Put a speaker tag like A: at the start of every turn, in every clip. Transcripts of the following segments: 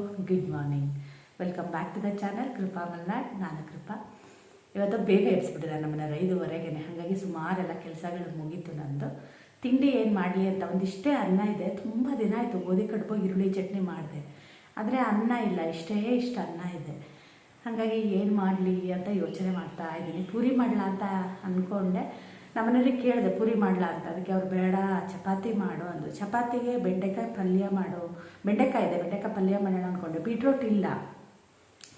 A: Good morning welcome back to the channel Krupa Malnad ನಾನು ಕೃಪಾ ಇವತ್ತು ಬೇಗ ಎಬ್ಸ್ಬಿಟ್ಟಿದ್ದಾರೆ ನಮ್ಮನ್ನ ಐದುವರೆಗೆ ಹಾಗಾಗಿ ಸುಮಾರೆಲ್ಲ ಕೆಲಸಗಳು ಮುಗೀತು ನಂದು. ತಿಂಡಿ ಏನು ಮಾಡಲಿ ಅಂತ ಒಂದಿಷ್ಟೇ ಅನ್ನ ಇದೆ. ತುಂಬ ದಿನ ಆಯಿತು. ಗೋಧಿ ಕಡುಬು, ಈರುಳ್ಳಿ ಚಟ್ನಿ ಮಾಡಿದೆ. ಆದರೆ ಅನ್ನ ಇಲ್ಲ. ಇಷ್ಟೇ ಇಷ್ಟು ಅನ್ನ ಇದೆ. ಹಾಗಾಗಿ ಏನು ಮಾಡಲಿ ಅಂತ ಯೋಚನೆ ಮಾಡ್ತಾ ಇದ್ದೀನಿ. ಪೂರಿ ಮಾಡಲ ಅಂತ ಅಂದ್ಕೊಂಡೆ ನಮ್ಮನೆಯವ್ರಿಗೆ ಕೇಳಿದೆ, ಪುರಿ ಮಾಡಲಾ ಅಂತ. ಅದಕ್ಕೆ ಅವ್ರು ಬೇಡ, ಚಪಾತಿ ಮಾಡು ಅಂದರು. ಚಪಾತಿಗೆ ಬೆಂಡೆಕಾಯಿ ಪಲ್ಯ ಮಾಡು. ಬೆಂಡೆಕಾಯಿ ಇದೆ, ಬೆಂಡೆಕಾಯಿ ಪಲ್ಯ ಮಾಡೋಣ ಅಂದ್ಕೊಂಡೆ ಬೀಟ್ರೋಟ್ ಇಲ್ಲ.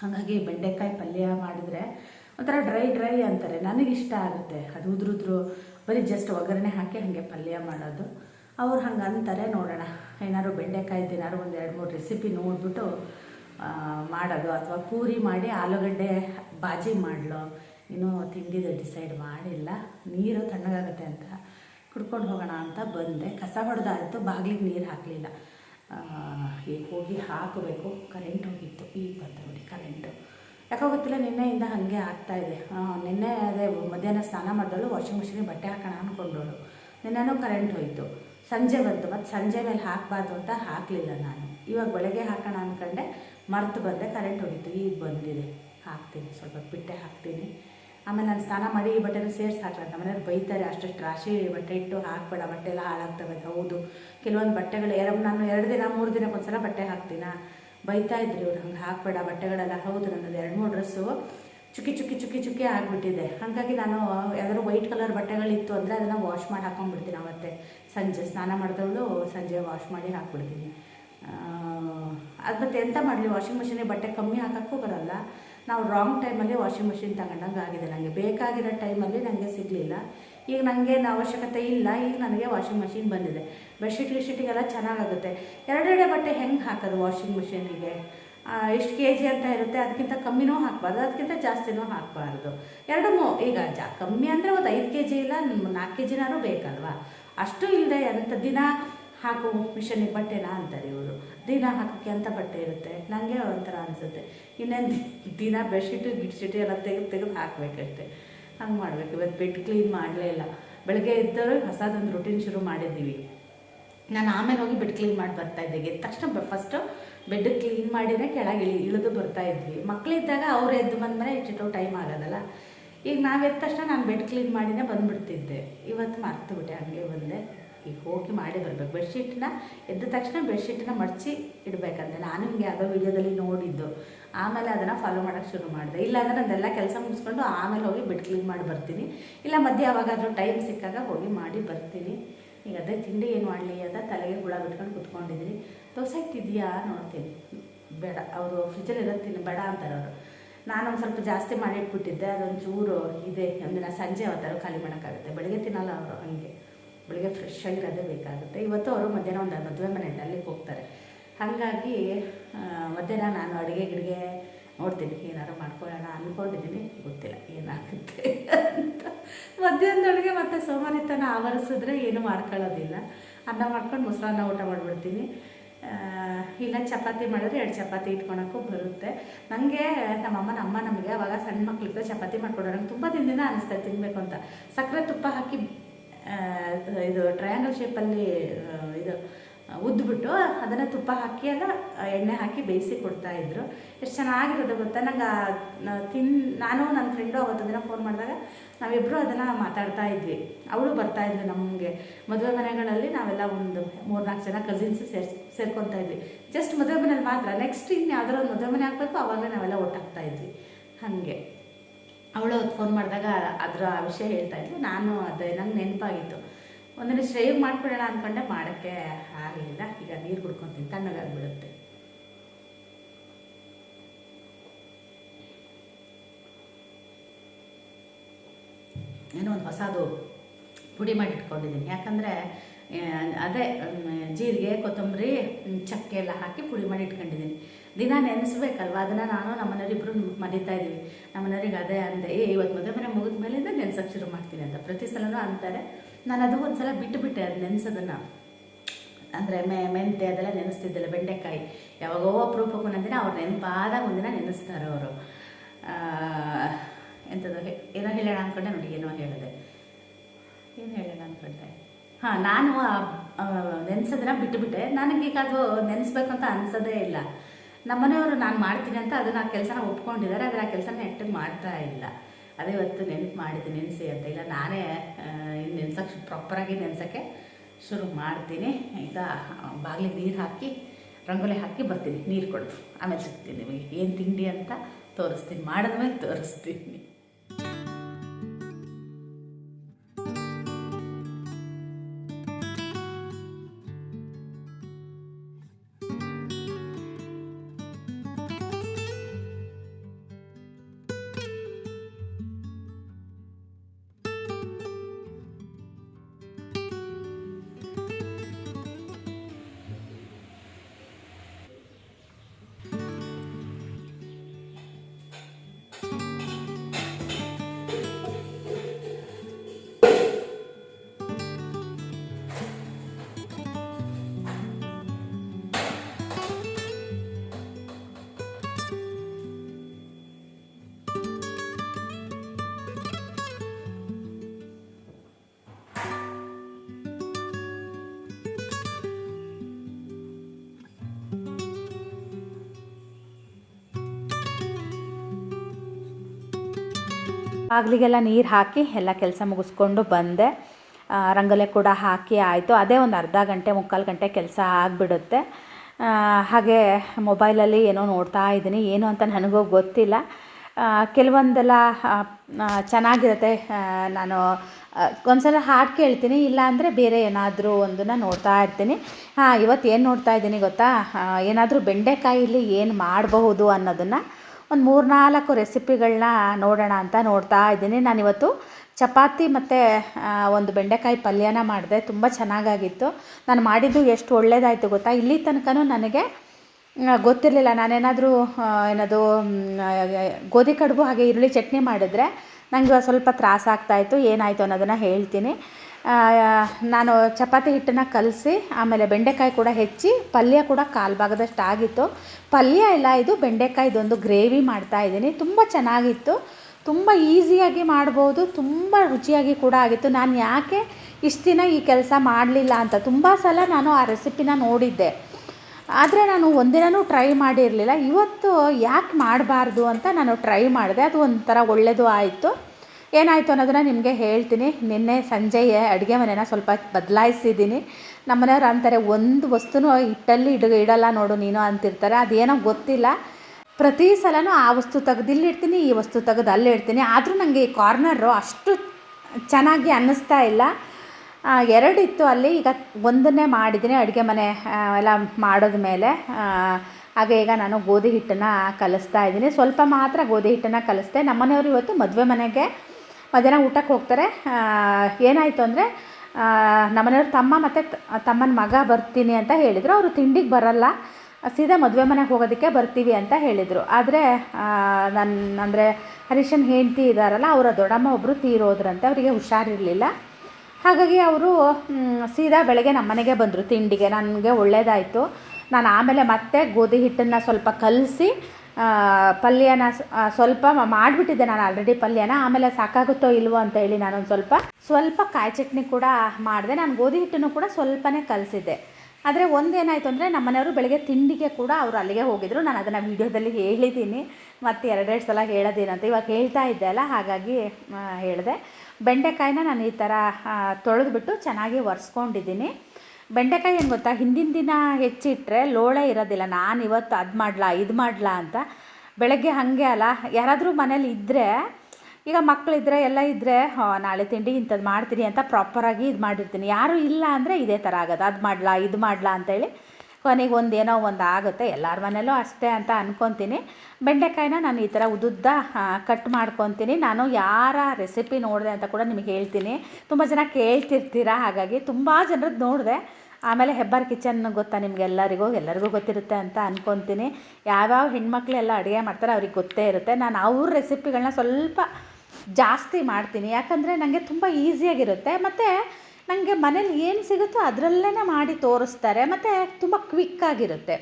A: ಹಾಗಾಗಿ ಬೆಂಡೆಕಾಯಿ ಪಲ್ಯ ಮಾಡಿದ್ರೆ ಒಂಥರ ಡ್ರೈ ಡ್ರೈ ಅಂತಾರೆ. ನನಗಿಷ್ಟ ಆಗುತ್ತೆ. ಅದು ಉದ್ರುದ್ರು, ಬರೀ ಜಸ್ಟ್ ಒಗ್ಗರಣೆ ಹಾಕಿ ಹಾಗೆ ಪಲ್ಯ ಮಾಡೋದು. ಅವ್ರು ಹಂಗೆ ಅಂತಾರೆ, ನೋಡೋಣ. ಏನಾದ್ರು ಬೆಂಡೆಕಾಯಿ ಏನಾದ್ರು ಒಂದು ಎರಡು ಮೂರು ರೆಸಿಪಿ ನೋಡಿಬಿಟ್ಟು ಮಾಡೋದು. ಅಥವಾ ಪೂರಿ ಮಾಡಿ ಆಲೂಗಡ್ಡೆ ಬಾಜಿ ಮಾಡಲು. ಇನ್ನೂ ತಿಂಡಿದು ಡಿಸೈಡ್ ಮಾಡಿಲ್ಲ. ನೀರು ತಣ್ಣಗಾಗುತ್ತೆ ಅಂತ ಕುಡ್ಕೊಂಡು ಹೋಗೋಣ ಅಂತ ಬಂದೆ. ಕಸ ಹೊಡೆದಾಯಿತು, ಬಾಗಿಲಿಗೆ ನೀರು ಹಾಕಲಿಲ್ಲ. ಈಗ ಹೋಗಿ ಹಾಕಬೇಕು. ಕರೆಂಟ್ ಹೋಗಿತ್ತು. ಈಗ ಬಂತು ನೋಡಿ ಕರೆಂಟು ಯಾಕೋ ಗೊತ್ತಿಲ್ಲ, ನಿನ್ನೆಯಿಂದ ಹಾಗೆ ಆಗ್ತಾಯಿದೆ ನಿನ್ನೆ ಅದೇ ಮಧ್ಯಾಹ್ನ ಸ್ನಾನ ಮಾಡಿದಳು ವಾಷಿಂಗ್ ಮಿಷಿನಿಗೆ ಬಟ್ಟೆ ಹಾಕೋಣ ಅಂದ್ಕೊಂಡವಳು ನಿನ್ನೆನೂ ಕರೆಂಟ್ ಹೋಯಿತು. ಸಂಜೆ ಬಂತು. ಮತ್ತು ಸಂಜೆ ಮೇಲೆ ಹಾಕಬಾರ್ದು ಅಂತ ಹಾಕಲಿಲ್ಲ ನಾನು. ಇವಾಗ ಬೆಳಗ್ಗೆ ಹಾಕೋಣ ಅಂದ್ಕೊಂಡೆ ಮರೆತು ಬಂದೆ ಕರೆಂಟ್ ಹೋಗಿತ್ತು. ಈಗ ಬಂದಿದೆ. ಹಾಕ್ತೀನಿ. ಸ್ವಲ್ಪ ಬಿಟ್ಟೆ ಹಾಕ್ತೀನಿ. ಆಮೇಲೆ ನಾನು ಸ್ನಾನ ಮಾಡಿ ಈ ಬಟ್ಟೆನ ಸೇರಿಸಿ ಹಾಕಲ್ಲ ನಮ್ಮನೆಯವ್ರು ಬೈತಾರೆ, ಅಷ್ಟಷ್ಟು ರಾಶಿ ಬಟ್ಟೆ ಇಟ್ಟು ಹಾಕ್ಬೇಡ, ಬಟ್ಟೆ ಎಲ್ಲ ಹಾಳಾಗ್ತವೆ. ಹೌದು. ಕೆಲವೊಂದು ಬಟ್ಟೆಗಳು ಎರಡು ನಾನು ಎರಡು ದಿನ, ಮೂರು ದಿನಕ್ಕೆ ಒಂದ್ಸಲ ಬಟ್ಟೆ ಹಾಕ್ತೀನ. ಬೈತಾ ಇದ್ರಿ ಇವ್ರು, ಹಂಗೆ ಹಾಕ್ಬೇಡ, ಬಟ್ಟೆಗಳೆಲ್ಲ ಹೌದು ನನ್ನದು ಎರಡು, ಮೂರು ಡ್ರೆಸ್ಸು ಚುಕ್ಕಿ ಚುಕ್ಕಿ ಚುಕ್ಕಿ ಚುಕ್ಕಿ ಆಗಿಬಿಟ್ಟಿದೆ. ಹಾಗಾಗಿ ನಾನು ಯಾವ್ದಾದ್ರು ವೈಟ್ ಕಲರ್ ಬಟ್ಟೆಗಳಿತ್ತು ಅಂದರೆ ಅದನ್ನು ವಾಶ್ ಮಾಡಿ ಹಾಕೊಂಡ್ಬಿಡ್ತೀನಿ ಅವತ್ತೆ. ಸಂಜೆ ಸ್ನಾನ ಮಾಡಿದವಳು ಸಂಜೆ ವಾಶ್ ಮಾಡಿ ಹಾಕ್ಬಿಡ್ತೀನಿ. ಅದು ಮತ್ತೆ ಎಂತ ಮಾಡಲಿ, ವಾಷಿಂಗ್ ಮಿಷಿನಿಗೆ ಬಟ್ಟೆ ಕಮ್ಮಿ ಹಾಕೋಕ್ಕೂ ಬರಲ್ಲ. ನಾವು ರಾಂಗ್ ಟೈಮಲ್ಲಿ ವಾಷಿಂಗ್ ಮಿಷಿನ್ ತಗೊಂಡಂಗೆ ಆಗಿದೆ ನನಗೆ ಬೇಕಾಗಿರೋ ಟೈಮಲ್ಲಿ ನನಗೆ ಸಿಗಲಿಲ್ಲ. ಈಗ ನನಗೆ ಅವಶ್ಯಕತೆ ಇಲ್ಲ, ಈಗ ನನಗೆ ವಾಷಿಂಗ್ ಮಿಷಿನ್ ಬಂದಿದೆ. ಬೆಡ್ಶೀಟ್ ಗಿಡ್ಶೀಟಿಗೆಲ್ಲ ಚೆನ್ನಾಗಾಗುತ್ತೆ. ಎರಡೆರಡೆ ಬಟ್ಟೆ ಹೆಂಗೆ ಹಾಕೋದು ವಾಷಿಂಗ್ ಮಿಷಿನಿಗೆ ಎಷ್ಟು ಕೆ ಜಿ ಅಂತ ಇರುತ್ತೆ, ಅದಕ್ಕಿಂತ ಕಮ್ಮಿನೂ ಹಾಕಬಾರ್ದು, ಅದಕ್ಕಿಂತ ಜಾಸ್ತಿನೂ ಹಾಕಬಾರ್ದು. ಎರಡು ಈಗ ಜಾ, ಕಮ್ಮಿ ಅಂದರೆ ಒಂದು ಐದು ಕೆ ಜಿ ಇಲ್ಲ, ನಾಲ್ಕು ಕೆ ಜಿನಾರು ಬೇಕಲ್ವಾ? ಅಷ್ಟು ಇಲ್ಲದೆ ಅಂತ ದಿನ ಹಾಕು ಮಿಷನಿಗೆ ಬಟ್ಟೆನ ಅಂತಾರೆ ಇವರು. ದಿನ ಹಾಕೋಕ್ಕೆ ಅಂತ ಬಟ್ಟೆ ಇರುತ್ತೆ? ನನಗೆ ಒಂಥರ ಅನಿಸುತ್ತೆ. ಇನ್ನೇನು ದಿನ ಬೆಡ್ಶೀಟು, ಗಿಡ್ಶೀಟು ಎಲ್ಲ ತೆಗೆದು ತೆಗೆದು ಹಾಕಬೇಕಷ್ಟೆ. ಹಂಗೆ ಮಾಡಬೇಕು. ಇವತ್ತು ಬೆಡ್ ಕ್ಲೀನ್ ಮಾಡಲೇ ಇಲ್ಲ. ಬೆಳಗ್ಗೆ ಎದ್ದವರು ಹೊಸದೊಂದು ರುಟೀನ್ ಶುರು ಮಾಡಿದ್ದೀವಿ. ನಾನು ಆಮೇಲೆ ಹೋಗಿ ಬೆಡ್ ಕ್ಲೀನ್ ಮಾಡಿ ಬರ್ತಾ ಇದ್ದೆ. ಎದ್ದ ತಕ್ಷಣ ಫಸ್ಟು ಬೆಡ್ ಕ್ಲೀನ್ ಮಾಡಿನೇ ಕೆಳಗೆ ಇಳಿ, ಇಳಿದು ಬರ್ತಾ ಇದ್ವಿ. ಮಕ್ಕಳಿದ್ದಾಗ ಅವ್ರು ಎದ್ದು ಬಂದಮೇಲೆ ಇಟ್ಟಿಟ್ಟು ಟೈಮ್ ಆಗೋದಲ್ಲ. ಈಗ ನಾವು ಎದ್ದ ತಕ್ಷಣ ನಾನು ಬೆಡ್ ಕ್ಲೀನ್ ಮಾಡಿನೇ ಬಂದುಬಿಡ್ತಿದ್ದೆ. ಇವತ್ತು ಮರ್ತು ಬಿಟ್ಟೆ ಹಂಗೆ ಬಂದೆ. ಈಗ ಹೋಗಿ ಮಾಡಿ ಬರಬೇಕು ಬೆಡ್ಶೀಟ್ನ ಎದ್ದ ತಕ್ಷಣ ಬೆಡ್ಶೀಟ್ನ ಮಡಚಿ ಇಡಬೇಕಂತೆ. ನಾನು ಹಿಂಗೆ ಯಾವುದೋ ವಿಡಿಯೋದಲ್ಲಿ ನೋಡಿದ್ದು. ಆಮೇಲೆ ಅದನ್ನು ಫಾಲೋ ಮಾಡೋಕ್ಕೆ ಶುರು ಮಾಡಿದೆ. ಇಲ್ಲಾಂದರೆ ಅದೆಲ್ಲ ಕೆಲಸ ಮುಗಿಸ್ಕೊಂಡು ಆಮೇಲೆ ಹೋಗಿ ಬೆಡ್ ಕ್ಲೀನ್ ಮಾಡಿ ಬರ್ತೀನಿ. ಇಲ್ಲ ಮಧ್ಯೆ ಯಾವಾಗಾದರೂ ಟೈಮ್ ಸಿಕ್ಕಾಗ ಹೋಗಿ ಮಾಡಿ ಬರ್ತೀನಿ. ಈಗ ಅದೇ ತಿಂಡಿ ಏನು ಮಾಡಲಿ? ಅಂತ ತಲೆಗೆ ಹುಳ ಬಿಟ್ಕೊಂಡು ಕುತ್ಕೊಂಡಿದ್ದೀನಿ. ದೋಸೆ ಇಟ್ಟಿದೆಯಾ ನೋಡ್ತೀನಿ. ಬೇಡ. ಅವರು ಫ್ರಿಜ್ಜಲ್ಲಿ ಇರೋದು ತಿನ್ನ ಬೇಡ ಅಂತಾರೆ ಅವರು. ನಾನು ಒಂದು ಸ್ವಲ್ಪ ಜಾಸ್ತಿ ಮಾಡಿ ಇಟ್ಬಿಟ್ಟಿದ್ದೆ. ಅದೊಂದು ಚೂರು ಇದೆ. ಒಂದಿನ ಸಂಜೆ ಅವತ್ತಾರು ಖಾಲಿ ಮಾಡೋಕ್ಕಾಗುತ್ತೆ. ಬೆಳಗ್ಗೆ ತಿನ್ನಲ್ಲ ಅವರು ಹಾಗೆ. ಬೆಳಿಗ್ಗೆ ಫ್ರೆಶ್ ಆಗಿರೋದೇ ಬೇಕಾಗುತ್ತೆ. ಇವತ್ತು ಅವರು ಮಧ್ಯಾಹ್ನ ಒಂದು ಮದುವೆ ಮನೆ ಅಲ್ಲಿಗೆ ಹೋಗ್ತಾರೆ. ಹಾಗಾಗಿ ಮಧ್ಯಾಹ್ನ ನಾನು ಅಡುಗೆ ಗಿಡಿಗೆ ನೋಡ್ತೀನಿ. ಏನಾದ್ರು ಮಾಡ್ಕೊಳ್ಳೋಣ ಅಂದ್ಕೊಂಡಿದ್ದೀನಿ ಗೊತ್ತಿಲ್ಲ, ಏನಾಗುತ್ತೆ ಅಂತ. ಮಧ್ಯಾಹ್ನದೊಳಗೆ ಮತ್ತೆ ಸೋಮಾರಿತನ ಆವರಿಸಿದ್ರೆ ಏನು ಮಾಡ್ಕೊಳ್ಳೋದಿಲ್ಲ. ಅನ್ನ ಮಾಡ್ಕೊಂಡು ಮೊಸರನ್ನ ಊಟ ಮಾಡಿಬಿಡ್ತೀನಿ. ಇಲ್ಲ ಚಪಾತಿ ಮಾಡಿದ್ರೆ ಎರಡು ಚಪಾತಿ ಇಟ್ಕೊಳಕ್ಕೂ ಬರುತ್ತೆ. ನನಗೆ ನಮ್ಮಮ್ಮನ ಅಮ್ಮ ನಮಗೆ ಅವಾಗ ಸಣ್ಣ ಮಕ್ಳಿಗೆ ಚಪಾತಿ ಮಾಡ್ಕೊಡೋ ನಂಗೆ ತುಂಬ ದಿನದಿಂದ ಅನಿಸ್ತಾ ತಿನ್ನಬೇಕು ಅಂತ. ಸಕ್ಕರೆ ತುಪ್ಪ ಹಾಕಿ ಇದು ಟ್ರಯಾಂಗಲ್ ಶೇಪಲ್ಲಿ ಇದು ಉದ್ದುಬಿಟ್ಟು ಅದನ್ನು ತುಪ್ಪ ಹಾಕಿ ಎಲ್ಲ ಎಣ್ಣೆ ಹಾಕಿ ಬೇಯಿಸಿ ಕೊಡ್ತಾಯಿದ್ರು ಎಷ್ಟು ಚೆನ್ನಾಗಿರೋದು ಗೊತ್ತಾ? ನಂಗೆ ತಿನ್, ನಾನು ನನ್ನ ಫ್ರೆಂಡು ಅವತ್ತು ದಿನ ಫೋನ್ ಮಾಡಿದಾಗ ನಾವಿಬ್ಬರು ಅದನ್ನು ಮಾತಾಡ್ತಾ ಇದ್ವಿ. ಅವಳು ಬರ್ತಾಯಿದ್ವಿ ನಮಗೆ. ಮದುವೆ ಮನೆಗಳಲ್ಲಿ ನಾವೆಲ್ಲ ಒಂದು ಮೂರು ನಾಲ್ಕು ಜನ ಕಸಿನ್ಸ್ ಸೇರ್ಸ್, ಸೇರ್ಕೊತಾ ಇದ್ವಿ. ಜಸ್ಟ್ ಮದುವೆ ಮನೇಲಿ ಮಾತ್ರ. ನೆಕ್ಸ್ಟ್ ಇನ್ನು ಯಾವುದಾದ್ರು ಒಂದು ಮದುವೆ ಮನೆ ಆಗಬೇಕು ಅವಾಗ ನಾವೆಲ್ಲ ಒಟ್ಟಾಗ್ತಾ ಇದ್ವಿ. ಹಾಗೆ. ಅವಳು ಫೋನ್ ಮಾಡಿದಾಗ ಅದರ ವಿಷಯ ಹೇಳ್ತಾ ಇದ್ಲು. ನಾನು ಅದು ನಂಗೆ ನೆನಪಾಗಿತ್ತು. ಒಂದೊಂದು ಶ್ರೇಯ್ ಮಾಡ್ಕೊಳ್ಳೋಣ ಅಂದ್ಕೊಂಡೆ ಮಾಡೋಕ್ಕೆ ಆಗಲಿಲ್ಲ. ಈಗ ನೀರು ಕುಡ್ಕೊತೀನಿ ತಣ್ಣಗಾಗ್ಬಿಡುತ್ತೆ ಏನೋ ಒಂದು ಹೊಸದು ಪುಡಿ ಮಾಡಿ ಇಟ್ಕೊಂಡಿದ್ದೀನಿ ಯಾಕಂದರೆ ಅದೇ ಜೀರಿಗೆ, ಕೊತ್ತಂಬರಿ ಚಕ್ಕೆ ಎಲ್ಲ ಹಾಕಿ ಪುಡಿ ಮಾಡಿ ಇಟ್ಕೊಂಡಿದ್ದೀನಿ. ದಿನ ನೆನೆಸ್ಬೇಕಲ್ವ? ಅದನ್ನು ನಾನು ನಮ್ಮನೆಯವರಿಬ್ಬರು ಮರಿತಾ ಇದ್ದೀವಿ. ನಮ್ಮನೆಯವ್ರಿಗೆ ಅದೇ ಅಂದೆ, ಏ, ಇವತ್ತು ಮದುವೆ ಮನೆ ಮುಗಿದ ಮೇಲಿಂದ ನೆನ್ಸಕ್ಕೆ ಶುರು ಮಾಡ್ತೀನಿ ಅಂತ. ಪ್ರತಿ ಸಲನೂ ಅಂತಾರೆ. ನಾನು ಅದು ಒಂದು ಸಲ ಬಿಟ್ಟುಬಿಟ್ಟೆ ಅದು ನೆನೆಸೋದನ್ನು. ಅಂದರೆ ಮೆ ಮೆಂತೆ ಅದೆಲ್ಲ ನೆನೆಸ್ತಿದ್ದಿಲ್ಲ, ಬೆಂಡೆಕಾಯಿ. ಯಾವಾಗೋ ಅಪರೂಪಕ್ಕೆ ಒಂದಿನ ಅವ್ರು ನೆನಪಾದಾಗ ಒಂದಿನ ನೆನೆಸ್ತಾರೆ ಅವರು. ಎಂಥದ್ದು ಏನೋ ಹೇಳೋಣ ಅಂದ್ಕೊಂಡೆ ನೋಡಿ, ಏನೋ ಹೇಳಿದೆ. ಏನು ಹೇಳೋಣ ಅಂದ್ಕೊಂಡೆ ಹಾಂ, ನಾನು ನೆನೆಸೋದನ್ನ ಬಿಟ್ಟುಬಿಟ್ಟೆ. ನನಗೀಗ ಅದು ನೆನೆಸ್ಬೇಕು ಅಂತ ಅನ್ಸೋದೇ ಇಲ್ಲ. ನಮ್ಮನೆಯವರು ನಾನು ಮಾಡ್ತೀನಿ ಅಂತ ಅದನ್ನ ಆ ಕೆಲಸನ ಒಪ್ಕೊಂಡಿದ್ದಾರೆ, ಆದರೆ ಆ ಕೆಲಸನ ನೆಟ್ಟಿಗೆ ಮಾಡ್ತಾ ಇಲ್ಲ. ಅದೇ ಇವತ್ತು ನೆನಪು ಮಾಡಿದ್ದು ನೆನೆಸಿ ಅಂತ. ಇಲ್ಲ, ನಾನೇ ಇನ್ನು ನೆನ್ಸಕ್ಕೆ ಪ್ರಾಪರಾಗಿ ನೆನೆಸೋಕ್ಕೆ ಶುರು ಮಾಡ್ತೀನಿ. ಈಗ ಬಾಗಿಲಿಗೆ ನೀರು ಹಾಕಿ, ರಂಗೋಲಿ ಹಾಕಿ ಬರ್ತೀನಿ. ನೀರು ಕೊಡೋದು. ಆಮೇಲೆ ಸಿಗ್ತೀನಿ ನಿಮಗೆ. ಏನು ತಿಂಡಿ ಅಂತ ತೋರಿಸ್ತೀನಿ. ಮಾಡಿದ್ಮೇಲೆ ತೋರಿಸ್ತೀನಿ. ಬಾಗಿಲಿಗೆಲ್ಲ ನೀರು ಹಾಕಿ ಎಲ್ಲ ಕೆಲಸ ಮುಗಿಸ್ಕೊಂಡು ಬಂದೆ. ರಂಗೋಲೆ ಕೂಡ ಹಾಕಿ ಆಯಿತು. ಅದೇ ಒಂದು ಅರ್ಧ ಗಂಟೆ, ಮುಕ್ಕಾಲು ಗಂಟೆ ಕೆಲಸ ಆಗಿಬಿಡುತ್ತೆ. ಹಾಗೆ ಮೊಬೈಲಲ್ಲಿ ಏನೋ ನೋಡ್ತಾ ಇದ್ದೀನಿ. ಏನು ಅಂತ ನನಗೂ ಗೊತ್ತಿಲ್ಲ. ಕೆಲವೊಂದೆಲ್ಲ ಚೆನ್ನಾಗಿರುತ್ತೆ. ನಾನು ಒಂದ್ಸಲ ಹಾಡು ಕೇಳ್ತೀನಿ. ಇಲ್ಲಾಂದರೆ ಬೇರೆ ಏನಾದರೂ ಒಂದನ್ನು ನೋಡ್ತಾ ಇರ್ತೀನಿ. ಹಾಂ ಇವತ್ತು ಏನು ನೋಡ್ತಾ ಇದ್ದೀನಿ ಗೊತ್ತಾ? ಏನಾದರೂ ಬೆಂಡೆಕಾಯಿಲಿ ಏನು ಮಾಡಬಹುದು ಅನ್ನೋದನ್ನು ಒಂದು ಮೂರ್ನಾಲ್ಕು ರೆಸಿಪಿಗಳನ್ನ ನೋಡೋಣ ಅಂತ ನೋಡ್ತಾ ಇದ್ದೀನಿ. ನಾನಿವತ್ತು ಚಪಾತಿ ಮತ್ತು ಒಂದು ಬೆಂಡೆಕಾಯಿ ಪಲ್ಯನ ಮಾಡಿದೆ. ತುಂಬ ಚೆನ್ನಾಗಾಗಿತ್ತು. ನಾನು ಮಾಡಿದ್ದು ಎಷ್ಟು ಒಳ್ಳೆಯದಾಯಿತು ಗೊತ್ತಾ? ಇಲ್ಲಿ ತನಕನೂ ನನಗೆ ಗೊತ್ತಿರಲಿಲ್ಲ. ನಾನೇನಾದರೂ ಏನದು ಗೋಧಿ ಕಡುಬು ಹಾಗೆ ಈರುಳ್ಳಿ ಚಟ್ನಿ ಮಾಡಿದ್ರೆ ನನಗೆ ಸ್ವಲ್ಪ ತ್ರಾಸಾಗ್ತಾಯಿತ್ತು ಏನಾಯಿತು ಅನ್ನೋದನ್ನು ಹೇಳ್ತೀನಿ. ನಾನು ಚಪಾತಿ ಹಿಟ್ಟನ್ನು ಕಲಸಿ, ಆಮೇಲೆ ಬೆಂಡೆಕಾಯಿ ಕೂಡ ಹೆಚ್ಚಿ, ಪಲ್ಯ ಕೂಡ ಕಾಲು ಭಾಗದಷ್ಟು ಆಗಿತ್ತು ಪಲ್ಯ ಇಲ್ಲ, ಇದು ಬೆಂಡೆಕಾಯಿದೊಂದು ಗ್ರೇವಿ ಮಾಡ್ತಾ ಇದ್ದೀನಿ. ತುಂಬ ಚೆನ್ನಾಗಿತ್ತು. ತುಂಬ ಈಸಿಯಾಗಿ ಮಾಡ್ಬೋದು, ತುಂಬ ರುಚಿಯಾಗಿ ಕೂಡ ಆಗಿತ್ತು. ನಾನು ಯಾಕೆ ಇಷ್ಟು ದಿನ ಈ ಕೆಲಸ ಮಾಡಲಿಲ್ಲ ಅಂತ? ತುಂಬ ಸಲ ನಾನು ಆ ರೆಸಿಪಿನ ನೋಡಿದ್ದೆ. ಆದರೆ ನಾನು ಒಂದಿನೂ ಟ್ರೈ ಮಾಡಿರಲಿಲ್ಲ. ಇವತ್ತು ಯಾಕೆ ಮಾಡಬಾರ್ದು ಅಂತ ನಾನು ಟ್ರೈ ಮಾಡಿದೆ. ಅದು ಒಂಥರ ಒಳ್ಳೆಯದು ಆಯಿತು. ಏನಾಯಿತು ಅನ್ನೋದನ್ನು ನಿಮಗೆ ಹೇಳ್ತೀನಿ. ನಿನ್ನೆ ಸಂಜೆಯೇ ಅಡುಗೆ ಮನೆನ ಸ್ವಲ್ಪ ಬದಲಾಯಿಸಿದ್ದೀನಿ. ನಮ್ಮನೆಯವ್ರು ಅಂತಾರೆ, ಒಂದು ವಸ್ತುನೂ ಹಿಟ್ಟಲ್ಲಿ ಇಡ, ಇಡಲ್ಲ ನೋಡು ನೀನು ಅಂತಿರ್ತಾರೆ. ಅದೇನೋ ಗೊತ್ತಿಲ್ಲ. ಪ್ರತಿ ಸಲನೂ ಆ ವಸ್ತು ತೆಗೆದು ಇಲ್ಲಿಡ್ತೀನಿ ಈ ವಸ್ತು ತೆಗೆದು ಅಲ್ಲಿಡ್ತೀನಿ ಆದರೂ ನನಗೆ ಈ ಕಾರ್ನರು ಅಷ್ಟು ಚೆನ್ನಾಗಿ ಅನ್ನಿಸ್ತಾ ಇಲ್ಲ. ಎರಡು ಎರಡಿತ್ತು ಅಲ್ಲಿ. ಈಗ ಒಂದನ್ನೇ ಮಾಡಿದ್ದೀನಿ ಅಡುಗೆ ಮನೆ ಎಲ್ಲ ಮಾಡೋದ ಮೇಲೆ. ಹಾಗೆ ಈಗ ನಾನು ಗೋಧಿ ಹಿಟ್ಟನ್ನು ಕಲಿಸ್ತಾ ಇದ್ದೀನಿ. ಸ್ವಲ್ಪ ಮಾತ್ರ ಗೋಧಿ ಹಿಟ್ಟನ್ನು ಕಲಿಸ್ದೆ. ನಮ್ಮನೆಯವರು ಇವತ್ತು ಮದುವೆ ಮನೆಗೆ ಮಧ್ಯಾಹ್ನ ಊಟಕ್ಕೆ ಹೋಗ್ತಾರೆ. ಏನಾಯಿತು ಅಂದರೆ ನಮ್ಮನೆಯವ್ರ ತಮ್ಮ ಮತ್ತು ತಮ್ಮನ ಮಗ ಬರ್ತೀನಿ ಅಂತ ಹೇಳಿದರು. ಅವರು ತಿಂಡಿಗೆ ಬರಲ್ಲ. ಸೀದಾ ಮದುವೆ ಮನೆಗೆ ಹೋಗೋದಕ್ಕೆ ಬರ್ತೀವಿ ಅಂತ ಹೇಳಿದರು. ಆದರೆ ನನ್ನ ಅಂದರೆ ಹರೀಶನ್ ಹೆಂಡ್ತಿ ಇದ್ದಾರಲ್ಲ ಅವರ ದೊಡ್ಡಮ್ಮ ಒಬ್ಬರು ತೀರೋದ್ರಂತೆ. ಅವರಿಗೆ ಹುಷಾರಿರಲಿಲ್ಲ. ಹಾಗಾಗಿ ಅವರು ಸೀದಾ ಬೆಳಗ್ಗೆ ನಮ್ಮ ಮನೆಗೆ ಬಂದರು ತಿಂಡಿಗೆ. ನನಗೆ ಒಳ್ಳೆಯದಾಯಿತು ನಾನು ಆಮೇಲೆ ಮತ್ತೆ ಗೋಧಿ ಹಿಟ್ಟನ್ನು ಸ್ವಲ್ಪ ಕಲಸಿ ಪಲ್ಯನ ಸ್ವಲ್ಪ ಮಾಡಿಬಿಟ್ಟಿದ್ದೆ ನಾನು ಆಲ್ರೆಡಿ ಪಲ್ಯನ. ಆಮೇಲೆ ಸಾಕಾಗುತ್ತೋ ಇಲ್ವೋ ಅಂತ ಹೇಳಿ ನಾನೊಂದು ಸ್ವಲ್ಪ ಸ್ವಲ್ಪ ಕಾಯಿ ಚಟ್ನಿ ಕೂಡ ಮಾಡಿದೆ. ನಾನು ಗೋಧಿ ಹಿಟ್ಟನ್ನು ಕೂಡ ಸ್ವಲ್ಪನೇ ಕಲಿಸಿದ್ದೆ. ಆದರೆ ಒಂದೇನಾಯಿತು ಅಂದರೆ ನಮ್ಮನೆಯವರು ಬೆಳಗ್ಗೆ ತಿಂಡಿಗೆ ಕೂಡ ಅವರು ಅಲ್ಲಿಗೆ ಹೋಗಿದ್ರು. ನಾನು ಅದನ್ನು ವೀಡಿಯೋದಲ್ಲಿ ಹೇಳಿದ್ದೀನಿ ಮತ್ತು ಎರಡೆರಡು ಸಲ ಹೇಳೋದೇನಂತ. ಇವಾಗ ಹೇಳ್ತಾ ಇದ್ದೆ ಅಲ್ಲ, ಹಾಗಾಗಿ ಹೇಳಿದೆ. ಬೆಂಡೆಕಾಯಿನ ನಾನು ಈ ಥರ ತೊಳೆದ್ಬಿಟ್ಟು ಚೆನ್ನಾಗಿ ಒರೆಸ್ಕೊಂಡಿದ್ದೀನಿ. ಬೆಂಡೆಕಾಯಿ ಏನು ಗೊತ್ತಾ? ಹಿಂದಿನ ದಿನ ಹೆಚ್ಚಿಟ್ಟರೆ ಲೋಳೆ ಇರೋದಿಲ್ಲ. ನಾನು ಇವತ್ತು ಅದು ಮಾಡ್ಲಾ, ಇದು ಮಾಡ್ಲಾ ಅಂತ. ಬೆಳಗ್ಗೆ ಹಾಗೆ ಅಲ್ಲ, ಯಾರಾದರೂ ಮನೇಲಿ ಇದ್ದರೆ ಈಗ ಮಕ್ಕಳಿದ್ರೆ ಎಲ್ಲ ಇದ್ದರೆ ನಾಳೆ ತಿಂಡಿ ಇಂಥದ್ದು ಮಾಡ್ತೀನಿ ಅಂತ ಪ್ರಾಪರಾಗಿ ಇದು ಮಾಡಿರ್ತೀನಿ. ಯಾರೂ ಇಲ್ಲ ಅಂದರೆ ಇದೇ ಥರ ಆಗೋದು. ಅದು ಮಾಡ್ಲಾ, ಇದು ಮಾಡ್ಲಾ ಅಂತೇಳಿ ಕೊನೆಗೆ ಒಂದು ಏನೋ ಒಂದು ಆಗುತ್ತೆ ಎಲ್ಲರ ಮನೇಲೂ ಅಷ್ಟೇ ಅಂತ ಅಂದ್ಕೊತೀನಿ ಬೆಂಡೆಕಾಯಿನ ನಾನು ಈ ಥರ ಉದ್ದುದ್ದ ಕಟ್ ಮಾಡ್ಕೊತೀನಿ. ನಾನು ಯಾರ ರೆಸಿಪಿ ನೋಡಿದೆ ಅಂತ ಕೂಡ ನಿಮಗೆ ಹೇಳ್ತೀನಿ. ತುಂಬ ಜನ ಕೇಳ್ತಿರ್ತೀರಾ, ಹಾಗಾಗಿ ತುಂಬ ಜನರದ್ದು ನೋಡಿದೆ. ಆಮೇಲೆ ಹೆಬ್ಬಾರ್ ಕಿಚನ್ ಗೊತ್ತಾ ನಿಮಗೆಲ್ಲರಿಗೂ? ಎಲ್ಲರಿಗೂ ಗೊತ್ತಿರುತ್ತೆ ಅಂತ ಅಂದ್ಕೊತೀನಿ ಯಾವ್ಯಾವ ಹೆಣ್ಮಕ್ಳೆಲ್ಲ ಅಡುಗೆ ಮಾಡ್ತಾರೆ ಅವ್ರಿಗೆ ಗೊತ್ತೇ ಇರುತ್ತೆ. ನಾನು ಅವ್ರ ರೆಸಿಪಿಗಳನ್ನ ಸ್ವಲ್ಪ ಜಾಸ್ತಿ ಮಾಡ್ತೀನಿ. ಯಾಕಂದರೆ ನನಗೆ ತುಂಬ ಈಸಿಯಾಗಿರುತ್ತೆ. ಮತ್ತು ನನಗೆ ಮನೇಲಿ ಏನು ಸಿಗುತ್ತೋ ಅದರಲ್ಲೇ ಮಾಡಿ ತೋರಿಸ್ತಾರೆ, ಮತ್ತು ತುಂಬ ಕ್ವಿಕ್ಕಾಗಿರುತ್ತೆ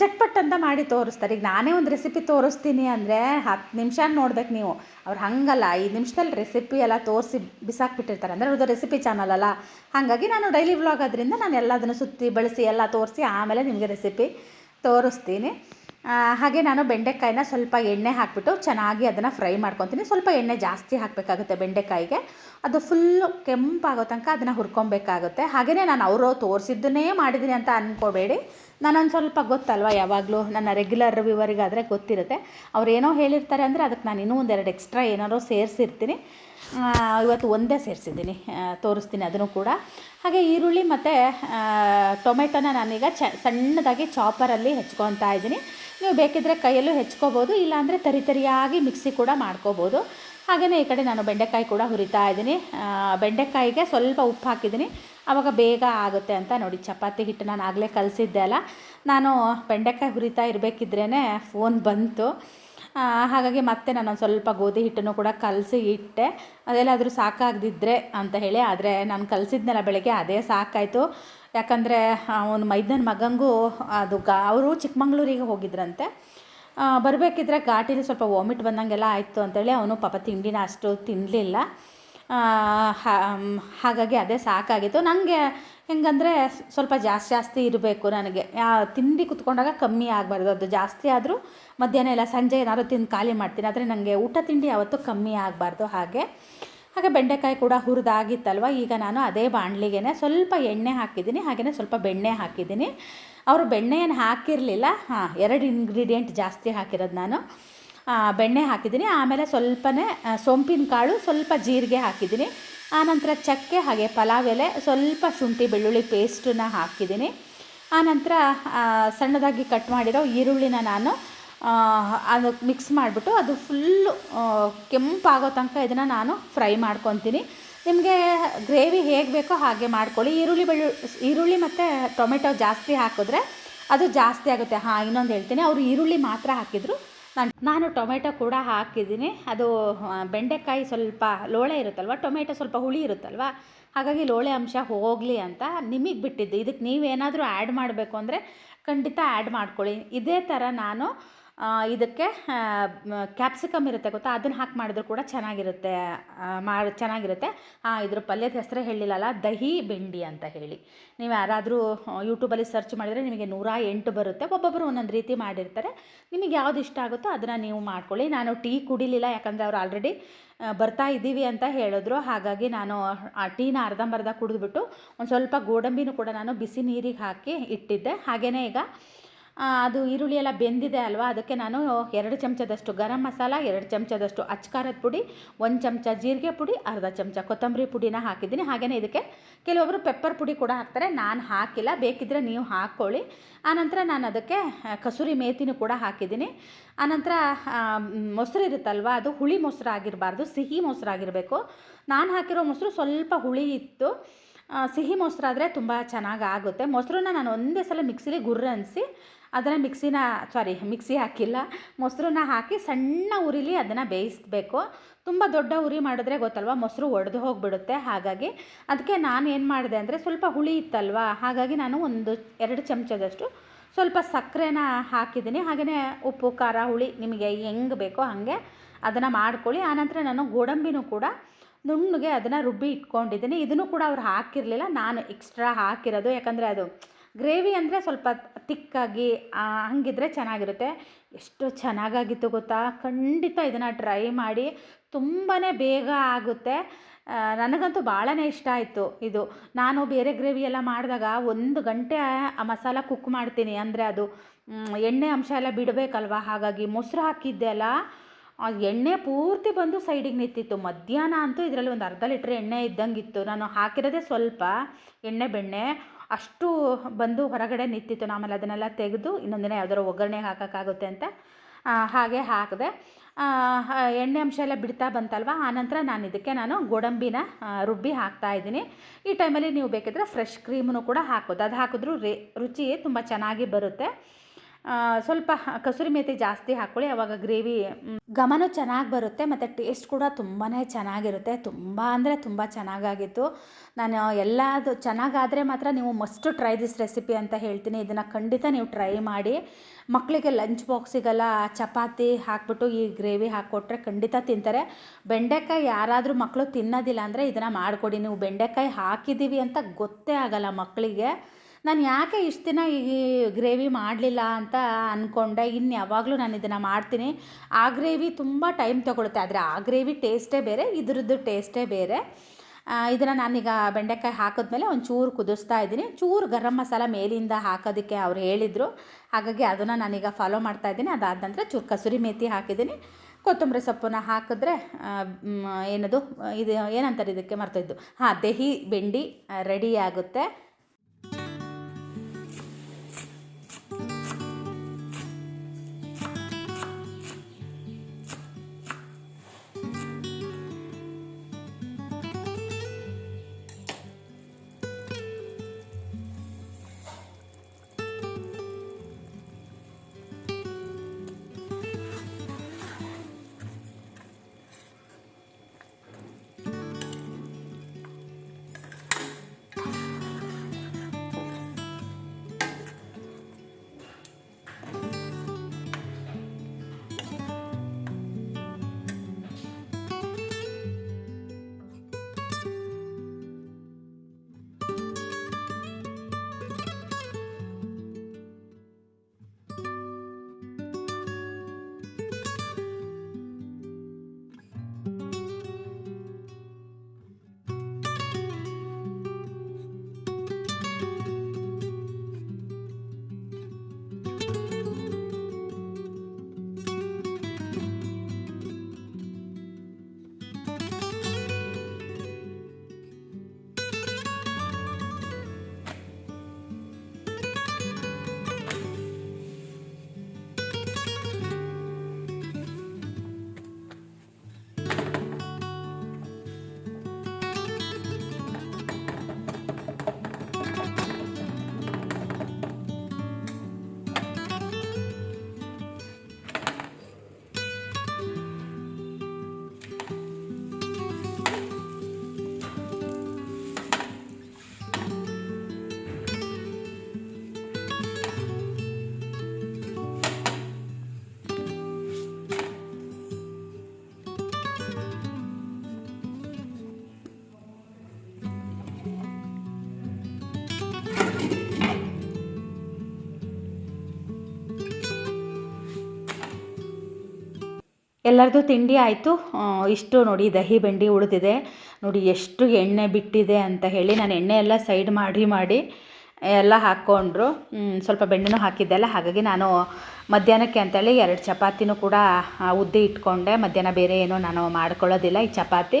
A: ಜಟ್ಪಟ್ ಅಂತ ಮಾಡಿ ತೋರಿಸ್ತಾರೆ. ಈಗ ನಾನೇ ಒಂದು ರೆಸಿಪಿ ತೋರಿಸ್ತೀನಿ ಅಂದರೆ ಹತ್ತು ನಿಮಿಷ ನೋಡ್ಬೇಕು ನೀವು. ಅವ್ರು ಹಾಗಲ್ಲ, ಐದು ನಿಮಿಷದಲ್ಲಿ ರೆಸಿಪಿ ಎಲ್ಲ ತೋರಿಸಿ ಬಿಸಾಕ್ಬಿಟ್ಟಿರ್ತಾರೆ. ಅಂದರೆ ಅವ್ರದ್ದು ರೆಸಿಪಿ ಚಾನಲ್ ಅಲ್ಲ. ಹಾಗಾಗಿ ನಾನು ಡೈಲಿ ವ್ಲಾಗ್ ಆದ್ದರಿಂದ ನಾನು ಎಲ್ಲದನ್ನು ಸುತ್ತಿ, ಬಳಸಿ, ಎಲ್ಲ ತೋರಿಸಿ, ಆಮೇಲೆ ನಿಮಗೆ ರೆಸಿಪಿ ತೋರಿಸ್ತೀನಿ.
B: ಹಾಗೆ ನಾನು ಬೆಂಡೆಕಾಯಿನ ಸ್ವಲ್ಪ ಎಣ್ಣೆ ಹಾಕಿಬಿಟ್ಟು ಚೆನ್ನಾಗಿ ಅದನ್ನು ಫ್ರೈ ಮಾಡ್ಕೊತೀನಿ. ಸ್ವಲ್ಪ ಎಣ್ಣೆ ಜಾಸ್ತಿ ಹಾಕಬೇಕಾಗುತ್ತೆ ಬೆಂಡೆಕಾಯಿಗೆ. ಅದು ಫುಲ್ಲು ಕೆಂಪಾಗೋ ತನಕ ಅದನ್ನು ಹುರ್ಕೊಬೇಕಾಗುತ್ತೆ. ಹಾಗೆಯೇ ನಾನು ಅವರು ತೋರಿಸಿದ್ದನ್ನೇ ಮಾಡಿದ್ದೀನಿ ಅಂತ ಅಂದ್ಕೋಬೇಡಿ ನಾನೊಂದು ಸ್ವಲ್ಪ ಗೊತ್ತಲ್ವ ಯಾವಾಗಲೂ ನನ್ನ ರೆಗ್ಯುಲರ್ ವ್ಯೂವರಿಗಾದರೆ ಗೊತ್ತಿರುತ್ತೆ. ಅವ್ರು ಏನೋ ಹೇಳಿರ್ತಾರೆ ಅಂದರೆ ಅದಕ್ಕೆ ನಾನು ಇನ್ನೂ ಒಂದೆರಡು ಎಕ್ಸ್ಟ್ರಾ ಏನಾದ್ರು ಸೇರಿಸಿರ್ತೀನಿ. ಇವತ್ತು ಒಂದೇ ಸೇರಿಸಿದ್ದೀನಿ. ತೋರಿಸ್ತೀನಿ ಅದನ್ನು ಕೂಡ. ಹಾಗೆ ಈರುಳ್ಳಿ ಮತ್ತು ಟೊಮೆಟೊನ ನಾನೀಗ ಚ, ಸಣ್ಣದಾಗಿ ಚಾಪರಲ್ಲಿ ಹೆಚ್ಕೊತಾ ಇದ್ದೀನಿ. ನೀವು ಬೇಕಿದ್ದರೆ ಕೈಯಲ್ಲೂ ಹೆಚ್ಕೋಬೋದು, ಇಲ್ಲಾಂದರೆ ತರಿತರಿಯಾಗಿ ಮಿಕ್ಸಿ ಕೂಡ ಮಾಡ್ಕೋಬೋದು. ಹಾಗೆಯೇ ಈ ಕಡೆ ನಾನು ಬೆಂಡೆಕಾಯಿ ಕೂಡ ಹುರಿತಾ ಇದ್ದೀನಿ. ಬೆಂಡೆಕಾಯಿಗೆ ಸ್ವಲ್ಪ ಉಪ್ಪು ಹಾಕಿದ್ದೀನಿ. ಆವಾಗ ಬೇಗ ಆಗುತ್ತೆ ಅಂತ ನೋಡಿ, ಚಪಾತಿ ಹಿಟ್ಟು ನಾನು ಆಗಲೇ ಕಲಸಿದ್ದೆ ಅಲ್ಲ. ನಾನು ಬೆಂಡೆಕಾಯಿ ಹುರಿತಾ ಇರಬೇಕಿದ್ರೇ ಫೋನ್ ಬಂತು. ಹಾಗಾಗಿ ಮತ್ತೆ ನಾನು ಒಂದು ಸ್ವಲ್ಪ ಗೋಧಿ ಹಿಟ್ಟನ್ನು ಕೂಡ ಕಲಸಿ ಇಟ್ಟೆ. ಅದೆಲ್ಲಾದರೂ ಸಾಕಾಗದಿದ್ದರೆ ಅಂತ ಹೇಳಿ, ಆದರೆ ನಾನು ಕಲಸಿದ್ನಲ್ಲ ಬೆಳಗ್ಗೆ, ಅದೇ ಸಾಕಾಯಿತು. ಯಾಕಂದರೆ ಅವನು ಮೈದನ ಮಗಂಗೂ ಅದು ಗಾ, ಅವರು ಚಿಕ್ಕಮಂಗ್ಳೂರಿಗೆ ಹೋಗಿದ್ರಂತೆ. ಬರಬೇಕಿದ್ರೆ ಘಾಟಿಲಿ ಸ್ವಲ್ಪ ವಾಮಿಟ್ ಬಂದಂಗೆಲ್ಲ ಆಯಿತು ಅಂತೇಳಿ ಅವನು ಪಾಪ ತಿಂಡಿನ ಅಷ್ಟು ತಿನ್ನಲಿಲ್ಲ ಹಾಗಾಗಿ ಅದೇ ಸಾಕಾಗಿತ್ತು. ನನಗೆ ಹೆಂಗಂದರೆ ಸ್ವಲ್ಪ ಜಾಸ್ತಿ ಜಾಸ್ತಿ ಇರಬೇಕು ನನಗೆ. ತಿಂಡಿ ಕುತ್ಕೊಂಡಾಗ ಕಮ್ಮಿ ಆಗಬಾರ್ದು. ಅದು ಜಾಸ್ತಿ ಆದರೂ ಮಧ್ಯಾಹ್ನ ಇಲ್ಲ, ಸಂಜೆ ಏನಾದ್ರು ತಿಂದು ಖಾಲಿ ಮಾಡ್ತೀನಿ. ಆದರೆ ನನಗೆ ಊಟ ತಿಂಡಿ ಯಾವತ್ತೂ ಕಮ್ಮಿ ಆಗಬಾರ್ದು ಹಾಗೆ. ಹಾಗೆ ಬೆಂಡೆಕಾಯಿ ಕೂಡ ಹುರಿದಾಗಿತ್ತಲ್ವ? ಈಗ ನಾನು ಅದೇ ಬಾಣಲಿಗೆ ಸ್ವಲ್ಪ ಎಣ್ಣೆ ಹಾಕಿದ್ದೀನಿ ಹಾಗೆಯೇ ಸ್ವಲ್ಪ ಬೆಣ್ಣೆ ಹಾಕಿದ್ದೀನಿ. ಅವರು ಬೆಣ್ಣೆಯನ್ನು ಹಾಕಿರಲಿಲ್ಲ. ಹಾಂ, ಎರಡು ಇಂಗ್ರೀಡಿಯೆಂಟ್ ಜಾಸ್ತಿ ಹಾಕಿರೋದು ನಾನು. ಬೆಣ್ಣೆ ಹಾಕಿದ್ದೀನಿ. ಆಮೇಲೆ ಸ್ವಲ್ಪನೇ ಸೊಂಪಿನ ಕಾಳು ಸ್ವಲ್ಪ ಜೀರಿಗೆ ಹಾಕಿದ್ದೀನಿ. ಆನಂತರ ಚಕ್ಕೆ, ಹಾಗೆ ಪಲಾವ್ ಎಲೆ, ಸ್ವಲ್ಪ ಶುಂಠಿ ಬೆಳ್ಳುಳ್ಳಿ ಪೇಸ್ಟನ್ನ ಹಾಕಿದ್ದೀನಿ. ಆನಂತರ ಸಣ್ಣದಾಗಿ ಕಟ್ ಮಾಡಿರೋ ಈರುಳ್ಳಿನ ನಾನು ಅದು ಮಿಕ್ಸ್ ಮಾಡಿಬಿಟ್ಟು ಅದು ಫುಲ್ಲು ಕೆಂಪಾಗೋ ತನಕ ಇದನ್ನು ನಾನು ಫ್ರೈ ಮಾಡ್ಕೊತೀನಿ. ನಿಮಗೆ ಗ್ರೇವಿ ಹೇಗೆ ಬೇಕೋ ಹಾಗೆ ಮಾಡ್ಕೊಳ್ಳಿ. ಈರುಳ್ಳಿ ಬೆಳ್ಳು, ಈರುಳ್ಳಿ ಮತ್ತು ಟೊಮೆಟೊ ಜಾಸ್ತಿ ಹಾಕಿದ್ರೆ ಅದು ಜಾಸ್ತಿ ಆಗುತ್ತೆ. ಹಾಂ, ಇನ್ನೊಂದು ಹೇಳ್ತೀನಿ. ಅವರು ಈರುಳ್ಳಿ ಮಾತ್ರ ಹಾಕಿದ್ರು. ನಾನು ನಾನು ಟೊಮೆಟೊ ಕೂಡ ಹಾಕಿದ್ದೀನಿ. ಅದು ಬೆಂಡೆಕಾಯಿ ಸ್ವಲ್ಪ ಲೋಳೆ ಇರುತ್ತಲ್ವ? ಟೊಮೆಟೊ ಸ್ವಲ್ಪ ಹುಳಿ ಇರುತ್ತಲ್ವ? ಹಾಗಾಗಿ ಲೋಳೆ ಅಂಶ ಹೋಗಲಿ ಅಂತ ನಿಮಗೆ ಬಿಟ್ಟಿದ್ದು. ಇದಕ್ಕೆ ನೀವೇನಾದರೂ ಆ್ಯಡ್ ಮಾಡಬೇಕು ಅಂದರೆ ಖಂಡಿತ ಆ್ಯಡ್ ಮಾಡ್ಕೊಳ್ಳಿ. ಇದೇ ಥರ ನಾನು ಇದಕ್ಕೆ ಕ್ಯಾಪ್ಸಿಕಮ್ ಇರುತ್ತೆ ಗೊತ್ತಾ? ಅದನ್ನು ಹಾಕಿ ಮಾಡಿದ್ರು ಕೂಡ ಚೆನ್ನಾಗಿರುತ್ತೆ. ಮಾಡಿ, ಚೆನ್ನಾಗಿರುತ್ತೆ. ಇದ್ರ ಪಲ್ಯದ ಹೆಸರೇ ಹೇಳಿಲ್ಲಲ್ಲ, ದಹಿ ಬೆಂಡಿ ಅಂತ ಹೇಳಿ. ನೀವು ಯಾರಾದರೂ ಯೂಟ್ಯೂಬಲ್ಲಿ ಸರ್ಚ್ ಮಾಡಿದರೆ ನಿಮಗೆ ನೂರ ಎಂಟು ಬರುತ್ತೆ. ಒಬ್ಬೊಬ್ಬರು ಒಂದೊಂದು ರೀತಿ ಮಾಡಿರ್ತಾರೆ. ನಿಮಗೆ ಯಾವ್ದು ಇಷ್ಟ ಆಗುತ್ತೋ ಅದನ್ನು ನೀವು ಮಾಡ್ಕೊಳ್ಳಿ. ನಾನು ಟೀ ಕುಡಿಲಿಲ್ಲ, ಯಾಕಂದರೆ ಅವ್ರು ಆಲ್ರೆಡಿ ಬರ್ತಾ ಇದ್ದೀವಿ ಅಂತ ಹೇಳಿದ್ರು. ಹಾಗಾಗಿ ನಾನು, ಆ, ಟೀನ ಅರ್ಧಂಬರ್ಧ ಕುಡಿದ್ಬಿಟ್ಟು ಒಂದು ಸ್ವಲ್ಪ ಗೋಡಂಬಿನೂ ಕೂಡ ನಾನು ಬಿಸಿ ನೀರಿಗೆ ಹಾಕಿ ಇಟ್ಟಿದ್ದೆ. ಹಾಗೆಯೇ ಈಗ ಅದು ಈರುಳ್ಳಿ ಎಲ್ಲ ಬೆಂದಿದೆ ಅಲ್ವಾ? ಅದಕ್ಕೆ ನಾನು ಎರಡು ಚಮಚದಷ್ಟು ಗರಂ ಮಸಾಲ, ಎರಡು ಚಮಚದಷ್ಟು ಅಚ್ಕಾರದ ಪುಡಿ, ಒಂದು ಚಮಚ ಜೀರಿಗೆ ಪುಡಿ, ಅರ್ಧ ಚಮಚ ಕೊತ್ತಂಬರಿ ಪುಡಿನ ಹಾಕಿದ್ದೀನಿ. ಹಾಗೆಯೇ ಇದಕ್ಕೆ ಕೆಲವೊಬ್ಬರು ಪೆಪ್ಪರ್ ಪುಡಿ ಕೂಡ ಹಾಕ್ತಾರೆ. ನಾನು ಹಾಕಿಲ್ಲ. ಬೇಕಿದ್ದರೆ ನೀವು ಹಾಕ್ಕೊಳ್ಳಿ. ಆನಂತರ ನಾನು ಅದಕ್ಕೆ ಕಸೂರಿ ಮೇಥಿನೂ ಕೂಡ ಹಾಕಿದ್ದೀನಿ. ಆನಂತರ ಮೊಸರು ಇರುತ್ತಲ್ವ? ಅದು ಹುಳಿ ಮೊಸರು ಆಗಿರಬಾರ್ದು. ಸಿಹಿ ಮೊಸರು ಆಗಿರಬೇಕು. ನಾನು ಹಾಕಿರೋ ಮೊಸರು ಸ್ವಲ್ಪ ಹುಳಿ ಇತ್ತು. ಸಿಹಿ ಮೊಸರಾದರೆ ತುಂಬ ಚೆನ್ನಾಗಿ ಆಗುತ್ತೆ. ಮೊಸರನ್ನ ನಾನು ಒಂದೇ ಸಲ ಮಿಕ್ಸಿಲಿ ಗುರ್ರ ಅನಿಸಿ ಅದನ್ನು ಮಿಕ್ಸಿನ ಸಾರಿ ಮಿಕ್ಸಿ ಹಾಕಿಲ್ಲ. ಮೊಸರನ್ನ ಹಾಕಿ ಸಣ್ಣ ಉರಿಲಿ ಅದನ್ನು ಬೇಯಿಸಬೇಕು. ತುಂಬ ದೊಡ್ಡ ಉರಿ ಮಾಡಿದ್ರೆ ಗೊತ್ತಲ್ವ, ಮೊಸರು ಒಡೆದು ಹೋಗಿಬಿಡುತ್ತೆ. ಹಾಗಾಗಿ ಅದಕ್ಕೆ ನಾನು ಏನು ಮಾಡಿದೆ ಅಂದರೆ ಸ್ವಲ್ಪ ಹುಳಿ ಇತ್ತಲ್ವ, ಹಾಗಾಗಿ ನಾನು ಒಂದು, ಎರಡು ಚಮಚದಷ್ಟು ಸ್ವಲ್ಪ ಸಕ್ಕರೆನ ಹಾಕಿದ್ದೀನಿ. ಹಾಗೆಯೇ ಉಪ್ಪು, ಖಾರ, ಹುಳಿ ನಿಮಗೆ ಹೆಂಗೆ ಬೇಕೋ ಹಾಗೆ ಅದನ್ನು ಮಾಡ್ಕೊಳ್ಳಿ. ಆನಂತರ ನಾನು ಗೋಡಂಬಿನೂ ಕೂಡ ನುಣ್ಣಗೆ ಅದನ್ನು ರುಬ್ಬಿ ಇಟ್ಕೊಂಡಿದ್ದೀನಿ. ಇದನ್ನು ಕೂಡ ಅವ್ರು ಹಾಕಿರಲಿಲ್ಲ. ನಾನು ಎಕ್ಸ್ಟ್ರಾ ಹಾಕಿರೋದು. ಯಾಕಂದರೆ ಅದು ಗ್ರೇವಿ ಅಂದರೆ ಸ್ವಲ್ಪ ತಿಕ್ಕಾಗಿ ಹಂಗಿದ್ರೆ ಚೆನ್ನಾಗಿರುತ್ತೆ. ಎಷ್ಟು ಚೆನ್ನಾಗಾಗಿತ್ತು ಗೊತ್ತಾ? ಖಂಡಿತ ಇದನ್ನು ಟ್ರೈ ಮಾಡಿ ತುಂಬಾ ಬೇಗ ಆಗುತ್ತೆ. ನನಗಂತೂ ಭಾಳನೇ ಇಷ್ಟ ಆಯಿತು ಇದು. ನಾನು ಬೇರೆ ಗ್ರೇವಿ ಎಲ್ಲ ಮಾಡಿದಾಗ ಒಂದು ಗಂಟೆ ಆ ಮಸಾಲ ಕುಕ್ ಮಾಡ್ತೀನಿ. ಅಂದರೆ ಅದು ಎಣ್ಣೆ ಅಂಶ ಎಲ್ಲ ಬಿಡಬೇಕಲ್ವ? ಹಾಗಾಗಿ ಮೊಸರು ಹಾಕಿದ್ದೆ ಅಲ್ಲ, ಆ, ಎಣ್ಣೆ ಪೂರ್ತಿ ಬಂದು ಸೈಡಿಗೆ ನಿಂತಿತ್ತು. ಮಧ್ಯಾಹ್ನ ಅಂತೂ ಇದರಲ್ಲಿ ಒಂದು ಅರ್ಧ ಲೀಟ್ರ್ ಎಣ್ಣೆ ಇದ್ದಂಗಿತ್ತು. ನಾನು ಹಾಕಿರೋದೇ ಸ್ವಲ್ಪ ಎಣ್ಣೆ, ಬೆಣ್ಣೆ. ಅಷ್ಟು ಬಂದು ಹೊರಗಡೆ ನಿಂತಿತ್ತು. ಆಮೇಲೆ ಅದನ್ನೆಲ್ಲ ತೆಗೆದು ಇನ್ನೊಂದಿನ ಯಾವ್ದಾರು ಒಗ್ಗರಣೆ ಹಾಕೋಕ್ಕಾಗುತ್ತೆ ಅಂತ ಹಾಗೆ ಹಾಕಿದೆ. ಎಣ್ಣೆ ಅಂಶ ಎಲ್ಲ ಬಿಡ್ತಾ ಬಂತಲ್ವ? ಆನಂತರ ನಾನು ಇದಕ್ಕೆ ನಾನು ಗೋಡಂಬಿನ ರುಬ್ಬಿ ಹಾಕ್ತಾ ಇದ್ದೀನಿ. ಈ ಟೈಮಲ್ಲಿ ನೀವು ಬೇಕಿದ್ರೆ ಫ್ರೆಶ್ ಕ್ರೀಮನ್ನು ಕೂಡ ಹಾಕೋದು ಅದು ಹಾಕಿದ್ರೂ ರೇ ರುಚಿ ತುಂಬ ಚೆನ್ನಾಗಿ ಬರುತ್ತೆ. ಸ್ವಲ್ಪ ಕಸೂರಿ ಮೇಥಿ ಜಾಸ್ತಿ ಹಾಕ್ಕೊಳ್ಳಿ. ಅವಾಗ ಗ್ರೇವಿ ಗಮನ ಚೆನ್ನಾಗಿ ಬರುತ್ತೆ ಮತ್ತು ಟೇಸ್ಟ್ ಕೂಡ ತುಂಬಾ ಚೆನ್ನಾಗಿರುತ್ತೆ. ತುಂಬ ಅಂದರೆ ತುಂಬ ಚೆನ್ನಾಗಾಗಿತ್ತು. ನಾನು ಎಲ್ಲದು ಚೆನ್ನಾಗಾದರೆ ಮಾತ್ರ ನೀವು ಮಸ್ಟು ಟ್ರೈ ದಿಸ್ ರೆಸಿಪಿ ಅಂತ ಹೇಳ್ತೀನಿ. ಇದನ್ನು ಖಂಡಿತ ನೀವು ಟ್ರೈ ಮಾಡಿ. ಮಕ್ಕಳಿಗೆ ಲಂಚ್ ಬಾಕ್ಸಿಗೆಲ್ಲ ಚಪಾತಿ ಹಾಕ್ಬಿಟ್ಟು ಈ ಗ್ರೇವಿ ಹಾಕ್ಕೊಟ್ರೆ ಖಂಡಿತ ತಿಂತಾರೆ. ಬೆಂಡೆಕಾಯಿ ಯಾರಾದರೂ ಮಕ್ಕಳು ತಿನ್ನೋದಿಲ್ಲ ಅಂದರೆ ಇದನ್ನು ಮಾಡಿಕೊಡಿ. ನೀವು ಬೆಂಡೆಕಾಯಿ ಹಾಕಿದ್ದೀವಿ ಅಂತ ಗೊತ್ತೇ ಆಗಲ್ಲ ಮಕ್ಕಳಿಗೆ ನಾನು ಯಾಕೆ ಇಷ್ಟು ದಿನ ಈ ಗ್ರೇವಿ ಮಾಡಲಿಲ್ಲ ಅಂತ ಅಂದ್ಕೊಂಡೆ ಇನ್ನು ಯಾವಾಗಲೂ ನಾನು ಇದನ್ನು ಮಾಡ್ತೀನಿ. ಆ ಗ್ರೇವಿ ತುಂಬ ಟೈಮ್ ತೊಗೊಳುತ್ತೆ. ಆದರೆ ಆ ಗ್ರೇವಿ ಟೇಸ್ಟೇ ಬೇರೆ, ಇದ್ರದ್ದು ಟೇಸ್ಟೇ ಬೇರೆ. ಇದನ್ನು ನಾನೀಗ ಬೆಂಡೆಕಾಯಿ ಹಾಕಿದ್ಮೇಲೆ ಒಂದು ಚೂರು ಕುದಿಸ್ತಾ ಇದ್ದೀನಿ. ಚೂರು ಗರಂ ಮಸಾಲ ಮೇಲಿಂದ ಹಾಕೋದಕ್ಕೆ ಅವ್ರು ಹೇಳಿದರು. ಹಾಗಾಗಿ ಅದನ್ನು ನಾನೀಗ ಫಾಲೋ ಮಾಡ್ತಾ ಇದ್ದೀನಿ. ಅದಾದ ನಂತರ ಚೂರು ಕಸೂರಿ ಮೇಥಿ ಹಾಕಿದ್ದೀನಿ. ಕೊತ್ತಂಬರಿ ಸೊಪ್ಪನ್ನ ಹಾಕಿದ್ರೆ ಏನದು, ಇದು ಏನಂತಾರೆ ಇದಕ್ಕೆ ಮರ್ತಾಯಿದ್ದು ಹಾಂ, ದಹಿ ಬೆಂಡಿ ರೆಡಿ ಆಗುತ್ತೆ. ಎಲ್ಲರದು ತಿಂಡಿ ಆಯಿತು. ಇಷ್ಟು ನೋಡಿ ದಹಿ ಬೆಂಡಿ ಉಳಿದಿದೆ. ನೋಡಿ ಎಷ್ಟು ಎಣ್ಣೆ ಬಿಟ್ಟಿದೆ ಅಂತ ಹೇಳಿ ನಾನು ಎಣ್ಣೆ ಎಲ್ಲ ಸೈಡ್ ಮಾಡಿ ಮಾಡಿ ಎಲ್ಲ ಹಾಕ್ಕೊಂಡ್ರು. ಸ್ವಲ್ಪ ಬೆಣ್ಣೆನೂ ಹಾಕಿದ್ದೆ ಅಲ್ಲ, ಹಾಗಾಗಿ ನಾನು ಮಧ್ಯಾಹ್ನಕ್ಕೆ ಅಂತೇಳಿ ಎರಡು ಚಪಾತಿನೂ ಕೂಡ ಉದ್ದಿ ಇಟ್ಕೊಂಡೆ. ಮಧ್ಯಾಹ್ನ ಬೇರೆ ಏನೂ ನಾನು ಮಾಡ್ಕೊಳ್ಳೋದಿಲ್ಲ ಈ ಚಪಾತಿ.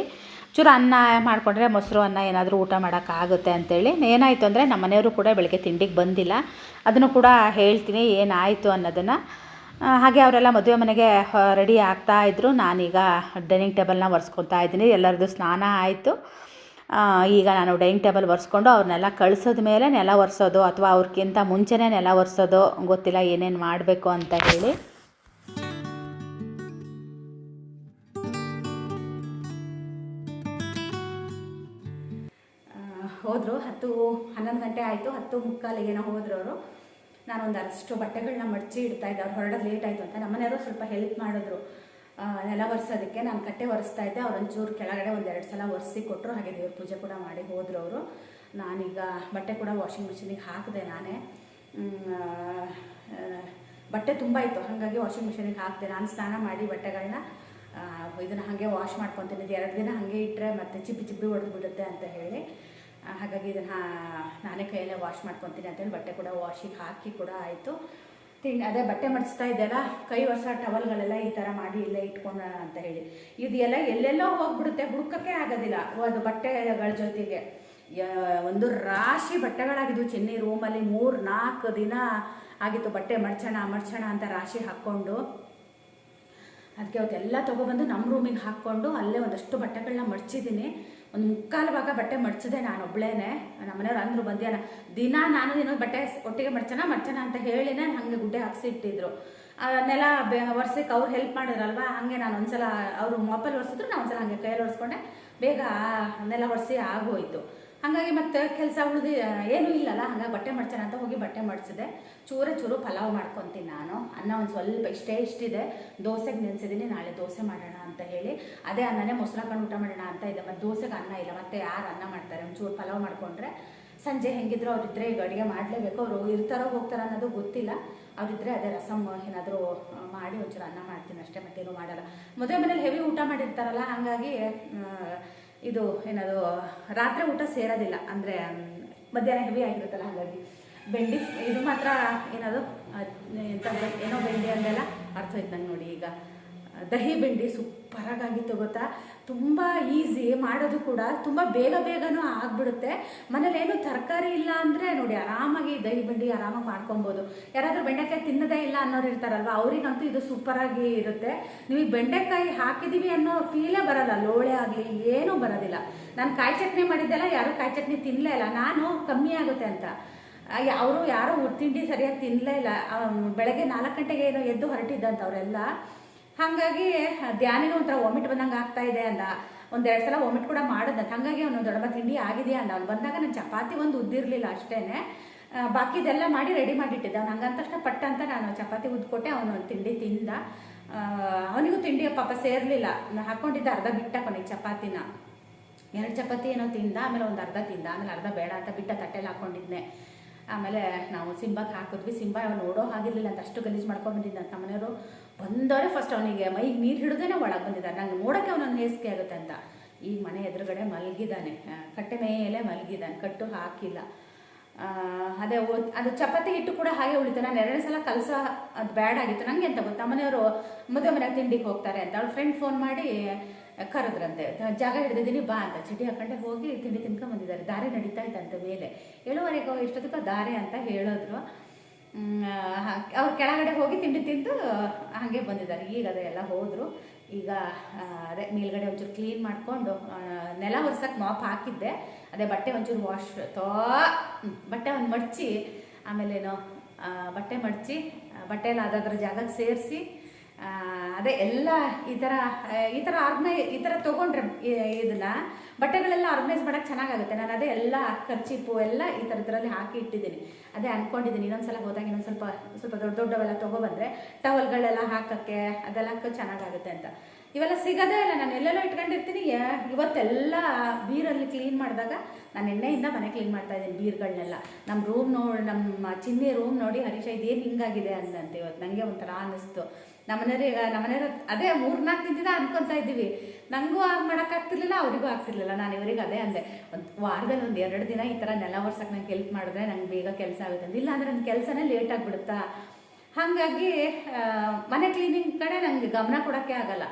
B: ಚೂರು ಅನ್ನ ಮಾಡಿಕೊಂಡ್ರೆ ಮೊಸರು ಅನ್ನ ಏನಾದರೂ ಊಟ ಮಾಡೋಕ್ಕಾಗುತ್ತೆ ಅಂತೇಳಿ. ಏನಾಯಿತು ಅಂದರೆ ನಮ್ಮ ಮನೆಯವರು ಕೂಡ ಬೆಳಗ್ಗೆ ತಿಂಡಿಗೆ ಬಂದಿಲ್ಲ. ಅದನ್ನು ಕೂಡ ಹೇಳ್ತೀನಿ ಏನಾಯಿತು ಅನ್ನೋದನ್ನು. ಹಾಗೆ ಅವರೆಲ್ಲ ಮದುವೆ ಮನೆಗೆ ರೆಡಿ ಆಗ್ತಾ ಇದ್ದರು ನಾನೀಗ ಡೈನಿಂಗ್ ಟೇಬಲ್ನ ಒರೆಸ್ಕೊತಾ ಇದ್ದೀನಿ. ಎಲ್ಲರದ್ದು ಸ್ನಾನ ಆಯಿತು. ಈಗ ನಾನು ಡೈನಿಂಗ್ ಟೇಬಲ್ ಒರೆಸ್ಕೊಂಡು ಅವ್ರನ್ನೆಲ್ಲ ಕಳಿಸೋದ ಮೇಲೆ ನೆಲ ಒರೆಸೋದು ಅಥವಾ ಅವ್ರಿಗಿಂತ ಮುಂಚೆನೇ ನೆಲ ಒರೆಸೋದು, ಗೊತ್ತಿಲ್ಲ ಏನೇನು ಮಾಡಬೇಕು ಅಂತ ಹೇಳಿ.
A: ಹೋದರು. ಹತ್ತು ಹನ್ನೊಂದು ಗಂಟೆ ಆಯಿತು. ಹತ್ತು ಮುಕ್ಕಾಲಿಗೇನೋ ಹೋದ್ರು ಅವರು. ನಾನೊಂದು ಅಷ್ಟು ಬಟ್ಟೆಗಳನ್ನ ಮಡಚಿ ಇಡ್ತಾ ಇದ್ದೆ. ಅವ್ರು ಹೊರಡೋದು ಲೇಟ್ ಆಯಿತು ಅಂತ. ನಮ್ಮನೆಯವರು ಸ್ವಲ್ಪ ಹೆಲ್ಪ್ ಮಾಡಿದ್ರು. ನೆಲ ಒರೆಸೋದಕ್ಕೆ. ನಾನು ಕಟ್ಟೆ ಒರೆಸ್ತಾ ಇದ್ದೆ. ಅವ್ರು ಒಂಚೂರು ಕೆಳಗಡೆ ಒಂದೆರಡು ಸಲ ಒರೆಸಿ ಕೊಟ್ಟರು ಹಾಗೆ ದೇವ್ರ ಪೂಜೆ ಕೂಡ ಮಾಡಿ ಹೋದರು ಅವರು. ನಾನೀಗ ಬಟ್ಟೆ ಕೂಡ ವಾಷಿಂಗ್ ಮಿಷಿನಿಗೆ ಹಾಕಿದೆ ನಾನೇ. ಬಟ್ಟೆ ತುಂಬ ಇತ್ತು. ಹಾಗಾಗಿ ವಾಷಿಂಗ್ ಮಿಷಿನಿಗೆ ಹಾಕಿದೆ. ನಾನು ಸ್ನಾನ ಮಾಡಿ ಬಟ್ಟೆಗಳನ್ನ ಇದನ್ನು ಹಾಗೆ ವಾಶ್ ಮಾಡ್ಕೊತೀನಿ ಎರಡು ದಿನ ಹಾಗೆ ಇಟ್ಟರೆ ಮತ್ತೆ ಚಿಪ್ಪಿ ಚಿಪ್ಪಿ ಹೊಡೆದು ಬಿಡುತ್ತೆ ಅಂತ ಹೇಳಿ. ಹಾಗಾಗಿ ಇದನ್ನು ನಾನೇ ಕೈಯಲ್ಲೇ ವಾಶ್ ಮಾಡ್ಕೊತೀನಿ ಅಂತೇಳಿ ಬಟ್ಟೆ ಕೂಡ ವಾಶಿಗೆ ಹಾಕಿ ಕೂಡ ಆಯಿತು. ತಿಂಡಿ ಅದೇ ಬಟ್ಟೆ ಮಡಿಸ್ತಾ ಇದ್ದೆಲ್ಲ ಕೈ ಹೊಸ ಟವಲ್ಗಳೆಲ್ಲ ಈ ಥರ ಮಾಡಿ ಇಲ್ಲೇ ಇಟ್ಕೊಂಡ ಅಂತ ಹೇಳಿ. ಇದೆಲ್ಲ ಎಲ್ಲ ಎಲ್ಲೆಲ್ಲೋ ಹೋಗ್ಬಿಡುತ್ತೆ, ಹುಡ್ಕಕ್ಕೆ ಆಗೋದಿಲ್ಲ. ಅದು ಬಟ್ಟೆಗಳ ಜೊತೆಗೆ ಒಂದು ರಾಶಿ ಬಟ್ಟೆಗಳಾಗಿದ್ವು. ಚೆನ್ನೈ ರೂಮಲ್ಲಿ ಮೂರು ನಾಲ್ಕು ದಿನ ಆಗಿತ್ತು ಬಟ್ಟೆ ಮಡ್ಚೋಣ ಮಡ್ಚೋಣ ಅಂತ ರಾಶಿ ಹಾಕ್ಕೊಂಡು. ಅದಕ್ಕೆ ಅವತ್ತೆಲ್ಲ ತೊಗೊಬಂದು ನಮ್ಮ ರೂಮಿಗೆ ಹಾಕ್ಕೊಂಡು ಅಲ್ಲೇ ಒಂದಷ್ಟು ಬಟ್ಟೆಗಳನ್ನ ಮಡ್ಚಿದ್ದೀನಿ. ಒಂದು ಮುಕ್ಕಾಲು ಭಾಗ ಬಟ್ಟೆ ಮಡ್ಚಿದೆ ನಾನು ಒಬ್ಳೇನೆ. ನಮ್ಮನೆಯವ್ರು ಅಂದರು ಬಂದ್ಯಾನ ದಿನ ನಾನು ದಿನ ಬಟ್ಟೆ ಒಟ್ಟಿಗೆ ಮಡ್ಚೋಣ ಮಡ್ಚೋಣ ಅಂತ ಹೇಳಿನೇ ಹಾಗೆ ಗುಡ್ಡೆ ಹಾಕ್ಸಿ ಇಟ್ಟಿದ್ರು. ನೆಲ ಬೆ, ಒರ್ಸಕ್ಕೆ ಅವ್ರು ಹೆಲ್ಪ್ ಮಾಡಿದ್ರಲ್ವಾ, ಹಾಗೆ ನಾನು ಒಂದ್ಸಲ ಅವರು ಮೊಬೈಲ್ ಒರೆಸಿದ್ರು ನಾನು ಒಂದ್ಸಲ ಹಾಗೆ ಕೈಯಲ್ಲಿ ಒರೆಸ್ಕೊಂಡೆ, ಬೇಗ ಅದನ್ನೆಲ್ಲ ನೆಲ ಒರೆಸಿ ಆಗೋಯ್ತು. ಹಾಗಾಗಿ ಮತ್ತೆ ಕೆಲಸ ಉಳಿದು ಏನೂ ಇಲ್ಲಲ್ಲ, ಹಾಗಾಗಿ ಬಟ್ಟೆ ಮಾಡ್ಸೋಣ ಅಂತ ಹೋಗಿ ಬಟ್ಟೆ ಮಾಡಿಸಿದೆ. ಚೂರ ಚೂರು ಪಲಾವ್ ಮಾಡ್ಕೊತೀನಿ ನಾನು. ಅನ್ನ ಒಂದು ಸ್ವಲ್ಪ ಇಷ್ಟೇ ಇಷ್ಟಿದೆ. ದೋಸೆಗೆ ನೆನೆಸಿದ್ದೀನಿ ನಾಳೆ ದೋಸೆ ಮಾಡೋಣ ಅಂತ ಹೇಳಿ. ಅದೇ ಅನ್ನನೇ ಮೊಸರು ಹಾಕೊಂಡು ಊಟ ಮಾಡೋಣ ಅಂತ ಇದೆ. ಮತ್ತು ದೋಸೆಗೆ ಅನ್ನ ಇಲ್ಲ. ಮತ್ತೆ ಯಾರು ಅನ್ನ ಮಾಡ್ತಾರೆ? ಒಂಚೂರು ಪಲಾವ್ ಮಾಡಿಕೊಂಡ್ರೆ ಸಂಜೆ ಹೆಂಗಿದ್ರು ಅವರಿದ್ದರೆ ಈಗ ಅಡುಗೆ ಮಾಡಲೇಬೇಕು. ಅವರು ಇರ್ತಾರೋ ಹೋಗ್ತಾರೋ ಅನ್ನೋದು ಗೊತ್ತಿಲ್ಲ. ಅವ್ರಿದ್ರೆ ಅದೇ ರಸಮ್ ಏನಾದರೂ ಮಾಡಿ ಒಂಚೂರು ಅನ್ನ ಮಾಡ್ತೀನಿ ಅಷ್ಟೇ. ಮತ್ತೇನು ಮಾಡಲ್ಲ. ಮದುವೆ ಮನೇಲಿ ಹೆವಿ ಊಟ ಮಾಡಿರ್ತಾರಲ್ಲ, ಹಾಗಾಗಿ ಇದು ಏನದು, ರಾತ್ರಿ ಊಟ ಸೇರೋದಿಲ್ಲ. ಅಂದರೆ ಮಧ್ಯಾಹ್ನ ಹೆವಿ ಆಗಿರುತ್ತಲ್ಲ, ಹಾಗಾಗಿ. ಬೆಂಡಿ ಇದು ಮಾತ್ರ ಏನದು ಎಂತ ಏನೋ ಬೆಂಡಿ ಅಂದೆಲ್ಲ ಅರ್ಥ ಆಯ್ತು ನಂಗೆ ನೋಡಿ ಈಗ. ದಹಿ ಬೆಂಡಿ ಸೂಪರಾಗಿತ್ತು ಗೊತ್ತಾ? ತುಂಬ ಈಸಿ ಮಾಡೋದು ಕೂಡ ತುಂಬ ಬೇಗ ಬೇಗನೂ ಆಗ್ಬಿಡುತ್ತೆ. ಮನೇಲಿ ಏನು ತರಕಾರಿ ಇಲ್ಲ ಅಂದರೆ ನೋಡಿ ಆರಾಮಾಗಿ ದಹಿ ಬಂಡಿ ಆರಾಮಾಗಿ ಮಾಡ್ಕೊಬೋದು. ಯಾರಾದರೂ ಬೆಂಡೆಕಾಯಿ ತಿನ್ನದೇ ಇಲ್ಲ ಅನ್ನೋರು ಇರ್ತಾರಲ್ವ, ಅವ್ರಿಗಂತೂ ಇದು ಸೂಪರಾಗಿ ಇರುತ್ತೆ. ನೀವು ಬೆಂಡೆಕಾಯಿ ಹಾಕಿದ್ದೀವಿ ಅನ್ನೋ ಫೀಲೇ ಬರಲ್ಲ, ಲೋಳೆ ಆಗಲಿ ಏನೂ ಬರೋದಿಲ್ಲ. ನಾನು ಕಾಯಿ ಚಟ್ನಿ ಮಾಡಿದ್ದೆಲ್ಲ ಯಾರೂ ಕಾಯಿ ಚಟ್ನಿ ತಿನ್ನಲೇ ಇಲ್ಲ, ನಾನು ಕಮ್ಮಿ ಆಗುತ್ತೆ ಅಂತ. ಅವರು ಯಾರೋ ತಿಂಡಿ ಸರಿಯಾಗಿ ತಿನ್ನಲೇ ಇಲ್ಲ. ಬೆಳಗ್ಗೆ ನಾಲ್ಕು ಗಂಟೆಗೆ ಏನೋ ಎದ್ದು ಹೊರಟಿದ್ದಂತ ಅವರೆಲ್ಲ ಹಾಗಾಗಿ ಧ್ಯಾನಿಗೆ ಒಂಥರ ವಾಮಿಟ್ ಬಂದಂಗೆ ಆಗ್ತಾ ಇದೆ ಅಂದ. ಒಂದೆರಡು ಸಲ ವಾಮಿಟ್ ಕೂಡ ಮಾಡಿದಂತ ಹಾಗಾಗಿ ಅವನು ದೊಡ್ಡಮ್ಮ ತಿಂಡಿ ಆಗಿದೆ ಅಂದ. ಅವ್ನು ಬಂದಾಗ ನಾನು ಚಪಾತಿ ಒಂದು ಉದ್ದಿರಲಿಲ್ಲ ಅಷ್ಟೇನೆ. ಬಾಕಿ ಬಾಕಿದೆಲ್ಲ ಮಾಡಿ ರೆಡಿ ಮಾಡಿಟ್ಟಿದ್ದೆ. ಅವ್ನು ಹಂಗಂತ ತಕ್ಷಣ ಪಟ್ಟ ಅಂತ ನಾನು ಚಪಾತಿ ಉದ್ಕೊಟ್ಟೆ. ಅವನು ತಿಂಡಿ ತಿಂದ. ಅವನಿಗೂ ತಿಂಡಿ ಪಾಪ ಸೇರಲಿಲ್ಲ. ಹಾಕೊಂಡಿದ್ದ ಅರ್ಧ ಬಿಟ್ಟ ಕೊನೆಗೆ ಚಪಾತಿನ. ಎರಡು ಚಪಾತಿ ಏನೋ ತಿಂದ, ಆಮೇಲೆ ಒಂದು ಅರ್ಧ ತಿಂದ. ಆಮೇಲೆ ಅರ್ಧ ಬೇಡ ಅಂತ ಬಿಟ್ಟ ತಟ್ಟೆಲಿ ಹಾಕ್ಕೊಂಡಿದ್ದೆ ಆಮೇಲೆ ನಾವು ಸಿಂಬಕ್ಕೆ ಹಾಕಿದ್ವಿ. ಸಿಂಬ ಅವ್ನು ನೋಡೋ ಹಾಗಿರ್ಲಿಲ್ಲ ಅಂತ. ಅಷ್ಟು ಗಲೀಜು ಮಾಡ್ಕೊಂಡು ಬಂದಿದ್ದೆ ನಮ್ಮ ಮನೆಯವರು ಬಂದವರೇ ಫಸ್ಟ್ ಅವನಿಗೆ ಮೈಗೆ ನೀರು ಹಿಡಿದೇನೆ ಒಳಗೆ ಬಂದಿದ್ದಾನೆ ನಂಗೆ ನೋಡೋಕ್ಕೆ ಅವನೊಂದು ಹೇಸಿಗೆ ಆಗುತ್ತೆ ಅಂತ. ಈ ಮನೆ ಎದುರುಗಡೆ ಮಲಗಿದ್ದಾನೆ. ಕಟ್ಟೆ ಮೇಲೆ ಮಲಗಿದ್ದಾನೆ. ಕಟ್ಟು ಹಾಕಿಲ್ಲ. ಅದೇ ಅದು ಚಪಾತಿ ಹಿಟ್ಟು ಕೂಡ ಹಾಗೆ ಉಳಿತು. ನಾನು ಎರಡನೇ ಸಲ ಕಲಸ, ಅದು ಬ್ಯಾಡ್ ಆಗಿತ್ತು. ನನಗೆ ಅಂತ ಗೊತ್ತಾ? ಮನೆಯವರು ಮದುವೆ ಮನೆಗೆ ತಿಂಡಿಗೆ ಹೋಗ್ತಾರೆ ಅಂತ. ಅವಳು ಫ್ರೆಂಡ್ ಫೋನ್ ಮಾಡಿ ಕರೆದ್ರಂತೆ. ಜಾಗ ಹಿಡಿದಿದ್ದೀನಿ, ಬಾ ಅಂತ. ಚಟಿ ಹಾಕೊಂಡೆ ಹೋಗಿ ತಿಂಡಿ ತಿನ್ಕೊಂಡ್ ಬಂದಿದ್ದಾರೆ. ದಾರೆ ನಡೀತಾ ಇತ್ತಂತೆ ಮೇಲೆ. ಏಳುವರೆಗೆ ಎಷ್ಟೊತ್ತಕ್ಕ ದಾರಿ ಅಂತ ಹೇಳಿದ್ರು. ಅವ್ರು ಕೆಳಗಡೆ ಹೋಗಿ ತಿಂಡಿ ತಿಂದು, ಹಾಗೆ ಬಂದಿದ್ದಾರೆ. ಈಗ ಅದೇ ಎಲ್ಲ ಹೋದರು. ಈಗ ಅದೇ ಮೇಲ್ಗಡೆ ಒಂಚೂರು ಕ್ಲೀನ್ ಮಾಡಿಕೊಂಡು ನೆಲ ಒರ್ಸಕ್ಕೆ ಮಾಪ್ ಹಾಕಿದ್ದೆ. ಅದೇ ಬಟ್ಟೆ ಒಂಚೂರು ವಾಶ್ ತೋ ಬಟ್ಟೆ ಒಂದು ಮಡಚಿ, ಆಮೇಲೇನೋ ಬಟ್ಟೆ ಮಡಚಿ ಬಟ್ಟೆಲ್ಲ ಅದಾದ್ರ ಜಾಗಕ್ಕೆ ಸೇರಿಸಿ ಅದೇ ಎಲ್ಲ ಈ ಥರ ಈ ಥರ ಆರ್ಗನೈ ಈ ಥರ ತೊಗೊಂಡ್ರೆ ಇದನ್ನ, ಬಟ್ಟೆಗಳೆಲ್ಲ ಆರ್ಗನೈಸ್ ಮಾಡೋಕ್ಕೆ ಚೆನ್ನಾಗಾಗುತ್ತೆ. ನಾನು ಅದೇ ಎಲ್ಲ ಖರ್ಚಿಪ್ಪು ಎಲ್ಲ ಈ ಥರದ್ರಲ್ಲಿ ಹಾಕಿ ಇಟ್ಟಿದ್ದೀನಿ. ಅದೇ ಅಂದ್ಕೊಂಡಿದ್ದೀನಿ ಇನ್ನೊಂದ್ಸಲ ಹೋದಾಗ ಇನ್ನೊಂದು ಸ್ವಲ್ಪ ಸ್ವಲ್ಪ ದೊಡ್ಡ ದೊಡ್ಡವೆಲ್ಲ ತೊಗೊಬಂದರೆ ಟವಲ್ಗಳೆಲ್ಲ ಹಾಕೋಕ್ಕೆ ಅದೆಲ್ಲ ಹಾಕೋ ಚೆನ್ನಾಗಾಗುತ್ತೆ ಅಂತ. ಇವೆಲ್ಲ ಸಿಗೋದೇ ಇಲ್ಲ. ನಾನು ಎಲ್ಲೆಲ್ಲೋ ಇಟ್ಕೊಂಡಿರ್ತೀನಿ. ಇವತ್ತೆಲ್ಲ ಬೀರಲ್ಲಿ ಕ್ಲೀನ್ ಮಾಡಿದಾಗ ನಾನು ಎಣ್ಣೆಯಿಂದ ಮನೆ ಕ್ಲೀನ್ ಮಾಡ್ತಾ ಇದ್ದೀನಿ ಬೀರ್ಗಳನ್ನೆಲ್ಲ ನಮ್ಮ ರೂಮ್ ನೋಡಿ ನಮ್ಮ ಚಿನ್ನಿ ರೂಮ್ ನೋಡಿ, ಹರೀಶ ಇದೇನು ಹಿಂಗಾಗಿದೆ ಅಂದಂತೆ ಇವತ್ತು ನನಗೆ ಒಂಥರ ಅನ್ನಿಸ್ತು ನಮ್ಮನೆಯವ್ರು ನಮ್ಮನೆಯವ್ರು ಅದೇ ಮೂರ್ನಾಲ್ಕು ದಿನದಿಂದ ಅನ್ಕೊತಾ ಇದ್ದೀವಿ. ನನಗೂ ಆಗ ಮಾಡೋಕ್ಕಾಗ್ತಿರ್ಲಿಲ್ಲ ಅವರಿಗೂ ಆಗ್ತಿರ್ಲಿಲ್ಲ. ನಾನು ಇವರಿಗೆ ಅದೇ ಅಂದೆ. ಒಂದು ವಾರದಲ್ಲಿ ಒಂದು ಎರಡು ದಿನ ಈ ಥರ ನೆಲ ಒರ್ಸಕ್ಕೆ ನಂಗೆ ಹೆಲ್ಪ್ ಮಾಡಿದ್ರೆ ನಂಗೆ ಬೇಗ ಕೆಲಸ ಆಗುತ್ತೆ ಅಂತ ಇಲ್ಲ ಅಂದರೆ ನನ್ನ ಕೆಲಸನೇ ಲೇಟ್ ಆಗಿಬಿಡುತ್ತಾ? ಹಾಗಾಗಿ ಮನೆ ಕ್ಲೀನಿಂಗ್ ಕಡೆ ನನಗೆ ಗಮನ ಕೊಡೋಕ್ಕೆ ಆಗಲ್ಲ.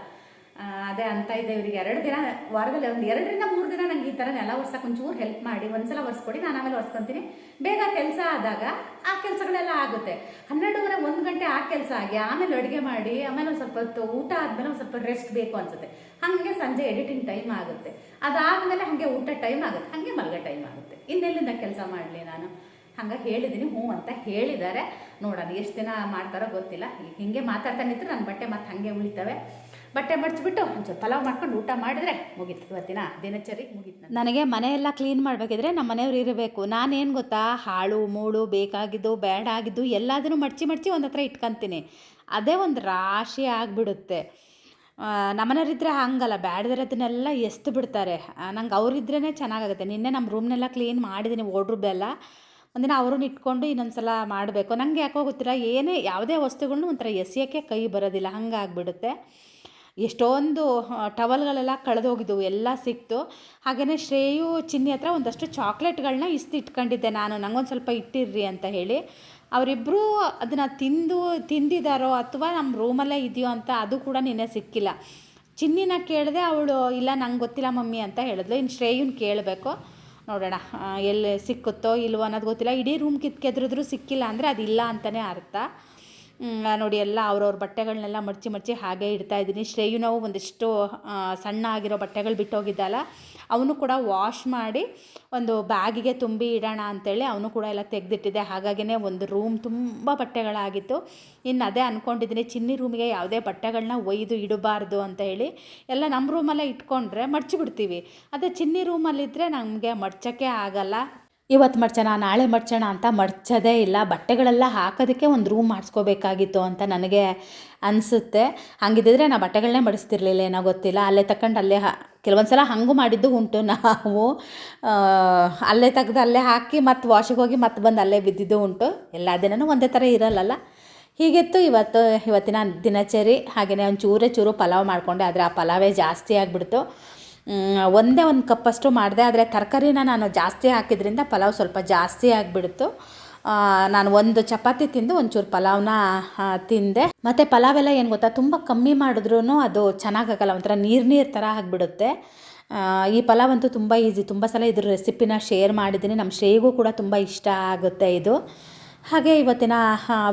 A: ಅದೇ ಅಂತ ಇದೆ ಇವ್ರಿಗೆ. ಎರಡು ದಿನ, ವಾರದಲ್ಲಿ ಒಂದು ಎರಡರಿಂದ ಮೂರು ದಿನ ನನಗೆ ಈ ಥರ ನೆಲ ಒರ್ಸಕ್ಕೆ ಒಂಚೂರು ಹೆಲ್ಪ್ ಮಾಡಿ, ಒಂದ್ಸಲ ಒರೆಸ್ಕೊಡಿ, ನಾನು ಆಮೇಲೆ ಒರೆಸ್ಕೊತೀನಿ. ಬೇಗ ಕೆಲಸ ಆದಾಗ ಆ ಕೆಲಸಗಳೆಲ್ಲ ಆಗುತ್ತೆ. ಹನ್ನೆರಡೂವರೆ, ಒಂದು ಗಂಟೆ ಆ ಕೆಲಸ ಆಗಿ, ಆಮೇಲೆ ಅಡುಗೆ ಮಾಡಿ, ಆಮೇಲೆ ಒಂದು ಸ್ವಲ್ಪ ಹೊತ್ತು ಊಟ ಆದಮೇಲೆ ಒಂದು ಸ್ವಲ್ಪ ರೆಸ್ಟ್ ಬೇಕು ಅನ್ಸುತ್ತೆ. ಹಾಗೆ ಸಂಜೆ ಎಡಿಟಿಂಗ್ ಟೈಮ್ ಆಗುತ್ತೆ. ಅದಾದಮೇಲೆ ಹಾಗೆ ಊಟ ಟೈಮ್ ಆಗುತ್ತೆ. ಹಾಗೆ ಮಲಗ ಟೈಮ್ ಆಗುತ್ತೆ. ಇನ್ನೆಲ್ಲಿಂದ ಕೆಲಸ ಮಾಡಲಿ ನಾನು? ಹಂಗೆ ಹೇಳಿದ್ದೀನಿ ಹ್ಞೂ ಅಂತ ಹೇಳಿದ್ದಾರೆ. ನೋಡೋಣ, ಎಷ್ಟು ದಿನ ಮಾಡ್ತಾರೋ ಗೊತ್ತಿಲ್ಲ. ಹಿಂಗೆ ಮಾತಾಡ್ತಾ ನಿಂತ್ರೆ ನನ್ನ ಬಟ್ಟೆ ಮತ್ತೆ ಹಾಗೆ ಉಳಿತವೆ. ಬಟ್ಟೆ ಮಡಚಿಬಿಟ್ಟು ಒಂಚೂರು ಪಲಾವ್ ಮಾಡ್ಕೊಂಡು ಊಟ ಮಾಡಿದ್ರೆ ಮುಗೀತು ಇವತ್ತಿನ ದಿನಚರಿ ಮುಗೀತು.
B: ನನಗೆ ಮನೆಯೆಲ್ಲ ಕ್ಲೀನ್ ಮಾಡಬೇಕಿದ್ರೆ ನಮ್ಮ ಮನೆಯವ್ರು ಇರಬೇಕು. ನಾನೇನು ಗೊತ್ತಾ? ಹಾಳು ಮೂಳು ಬೇಕಾಗಿದ್ದು ಬೇಡ ಆಗಿದ್ದು ಎಲ್ಲದನ್ನು ಮಡಚಿ ಮಡಚಿ ಒಂದು ಹತ್ರ ಇಟ್ಕೊಂತೀನಿ. ಅದೇ ಒಂದು ರಾಶಿ ಆಗಿಬಿಡುತ್ತೆ. ನಮ್ಮನೆಯವರಿದ್ದರೆ ಹಂಗಲ್ಲ. ಬ್ಯಾಡ್ದಿರೋದನ್ನೆಲ್ಲ ಎಸ್ತು ಬಿಡ್ತಾರೆ. ನಂಗೆ ಅವರಿದ್ರೇ ಚೆನ್ನಾಗಾಗುತ್ತೆ. ನಿನ್ನೆ ನಮ್ಮ ರೂಮ್ನೆಲ್ಲ ಕ್ಲೀನ್ ಮಾಡಿದ್ದೀನಿ ಓಡ್ರದ್ದೆಲ್ಲ ಒಂದಿನ ಅವ್ರನ್ನ ಇಟ್ಕೊಂಡು ಇನ್ನೊಂದು ಸಲ ಮಾಡಬೇಕು. ನನಗೆ ಯಾಕೋ ಗೊತ್ತಿಲ್ಲ. ಏನೇ, ಯಾವುದೇ ವಸ್ತುಗಳನ್ನೂ ಒಂಥರ ಎಸೆಯೋಕ್ಕೆ ಕೈ ಬರೋದಿಲ್ಲ. ಹಂಗಾಗ್ಬಿಡುತ್ತೆ. ಎಷ್ಟೊಂದು ಟವಲ್ಗಳೆಲ್ಲ ಕಳೆದೋಗಿದ್ವು, ಎಲ್ಲ ಸಿಕ್ತು. ಹಾಗೆಯೇ ಶ್ರೇಯು ಚಿನ್ನಿ ಹತ್ರ ಒಂದಷ್ಟು ಚಾಕ್ಲೇಟ್ಗಳನ್ನ ಇಸ್ತು ಇಟ್ಕೊಂಡಿದ್ದೆ ನಾನು. ನಂಗೊಂದು ಸ್ವಲ್ಪ ಇಟ್ಟಿರ್ರಿ ಅಂತ ಹೇಳಿ. ಅವರಿಬ್ಬರು ಅದನ್ನು ತಿಂದು ತಿಂದಿದ್ದಾರೋ ಅಥವಾ ನಮ್ಮ ರೂಮಲ್ಲೇ ಇದೆಯೋ ಅಂತ ಅದು ಕೂಡ ನಿನ್ನೆ ಸಿಕ್ಕಿಲ್ಲ. ಚಿನ್ನಿನ ಕೇಳಿದೆ ಅವಳು, ಇಲ್ಲ, ನಂಗೆ ಗೊತ್ತಿಲ್ಲ ಮಮ್ಮಿ ಅಂತ ಹೇಳಿದ್ಲು. ಇನ್ನು ಶ್ರೇಯುನ್ ಕೇಳಬೇಕು. ನೋಡೋಣ ಎಲ್ಲಿ ಸಿಕ್ಕುತ್ತೋ ಇಲ್ವೋ ಅನ್ನೋದು ಗೊತ್ತಿಲ್ಲ. ಇಡೀ ರೂಮ್ ಕಿತ್ಕೆದ್ರಿದ್ರು ಸಿಕ್ಕಿಲ್ಲ ಅಂದರೆ ಅದಿಲ್ಲ ಅಂತಲೇ ಅರ್ಥ. ನೋಡಿ ಎಲ್ಲ ಅವ್ರವ್ರ ಬಟ್ಟೆಗಳನ್ನೆಲ್ಲ ಮಡಚಿ ಮಡಚಿ ಹಾಗೆ ಇಡ್ತಾ ಇದ್ದೀನಿ. ಶ್ರೇಯು ನಾವು ಒಂದಿಷ್ಟು ಸಣ್ಣ ಆಗಿರೋ ಬಟ್ಟೆಗಳು ಬಿಟ್ಟೋಗಿದ್ದಲ್ಲ, ಅವನು ಕೂಡ ವಾಶ್ ಮಾಡಿ ಒಂದು ಬ್ಯಾಗಿಗೆ ತುಂಬಿ ಇಡೋಣ ಅಂತೇಳಿ ಅವನು ಕೂಡ ಎಲ್ಲ ತೆಗೆದಿಟ್ಟಿದ್ದೆ. ಹಾಗಾಗಿನೇ ಒಂದು ರೂಮ್ ತುಂಬ ಬಟ್ಟೆಗಳಾಗಿತ್ತು. ಇನ್ನು ಅದೇ ಅಂದ್ಕೊಂಡಿದ್ದೀನಿ ಚಿನ್ನಿ ರೂಮಿಗೆ ಯಾವುದೇ ಬಟ್ಟೆಗಳನ್ನ ಒಯ್ದು ಇಡಬಾರ್ದು ಅಂತ ಹೇಳಿ ಎಲ್ಲ ನಮ್ಮ ರೂಮಲ್ಲೇ ಇಟ್ಕೊಂಡ್ರೆ ಮಡ್ಚಿಬಿಡ್ತೀವಿ ಅದೇ ಚಿನ್ನಿ ರೂಮಲ್ಲಿದ್ದರೆ ನಮಗೆ ಮಡ್ಚೋಕ್ಕೆ ಆಗಲ್ಲ. ಇವತ್ತು ಮಡ್ಚೋಣ, ನಾಳೆ ಮಡ್ಚೋಣ ಅಂತ ಮಡ್ಚೋದೇ ಇಲ್ಲ. ಬಟ್ಟೆಗಳೆಲ್ಲ ಹಾಕೋದಕ್ಕೆ ಒಂದು ರೂಮ್ ಮಾಡಿಸ್ಕೋಬೇಕಾಗಿತ್ತು ಅಂತ ನನಗೆ ಅನಿಸುತ್ತೆ. ಹಾಗಿದ್ದಿದ್ರೆ ನಾ ಬಟ್ಟೆಗಳನ್ನೇ ಮಡಿಸ್ತಿರ್ಲಿಲ್ಲ, ಏನೋ ಗೊತ್ತಿಲ್ಲ. ಅಲ್ಲೇ ತಗೊಂಡು ಅಲ್ಲೇ ಕೆಲವೊಂದು ಸಲ ಹಾಗೂ ಮಾಡಿದ್ದು ಉಂಟು ನಾವು. ಅಲ್ಲೇ ತೆಗೆದು ಅಲ್ಲೇ ಹಾಕಿ ಮತ್ತು ವಾಶಿಗೆ ಹೋಗಿ ಮತ್ತೆ ಬಂದು ಅಲ್ಲೇ ಬಿದ್ದಿದ್ದು ಉಂಟು. ಎಲ್ಲ ದಿನವೂ ಒಂದೇ ಥರ ಇರಲ್ಲಲ್ಲ. ಹೀಗಿತ್ತು ಇವತ್ತು, ಇವತ್ತಿನ ದಿನಚರಿ. ಹಾಗೆಯೇ ಒಂದು ಚೂರೇ ಚೂರು ಪಲಾವ್ ಮಾಡಿಕೊಂಡೆ. ಆದರೆ ಆ ಪಲಾವೇ ಜಾಸ್ತಿ ಆಗಿಬಿಡ್ತು. ಒಂದೇ ಒಂದು ಕಪ್ಪಷ್ಟು ಮಾಡಿದೆ, ಆದರೆ ತರಕಾರಿನ ನಾನು ಜಾಸ್ತಿ ಹಾಕಿದ್ರಿಂದ ಪಲಾವ್ ಸ್ವಲ್ಪ ಜಾಸ್ತಿ ಆಗಿಬಿಡ್ತು. ನಾನು ಒಂದು ಚಪಾತಿ ತಿಂದು ಒಂಚೂರು ಪಲಾವ್ನ ತಿಂದೆ. ಮತ್ತು ಪಲಾವ್ ಎಲ್ಲ ಏನು ಗೊತ್ತಾ, ತುಂಬ ಕಮ್ಮಿ ಮಾಡಿದ್ರೂ ಅದು ಚೆನ್ನಾಗಾಗಲ್ಲ, ಒಂಥರ ನೀರು ನೀರು ಥರ ಆಗಿಬಿಡುತ್ತೆ. ಈ ಪಲಾವ್ ಅಂತೂ ತುಂಬ ಈಸಿ, ತುಂಬ ಸಲ ಇದ್ರ ರೆಸಿಪಿನ ಶೇರ್ ಮಾಡಿದ್ದೀನಿ ನಮ್ಮ ಶ್ರೇಯಿಗೂ ಕೂಡ ತುಂಬ ಇಷ್ಟ ಆಗುತ್ತೆ ಇದು. ಹಾಗೆ ಇವತ್ತಿನ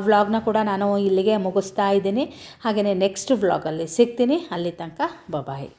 B: ವ್ಲಾಗ್ನ ಕೂಡ ನಾನು ಇಲ್ಲಿಗೆ ಮುಗಿಸ್ತಾ ಇದ್ದೀನಿ. ಹಾಗೆಯೇ ನೆಕ್ಸ್ಟ್ ವ್ಲಾಗಲ್ಲಿ ಸಿಗ್ತೀನಿ, ಅಲ್ಲಿ ತನಕ ಬಾಯ್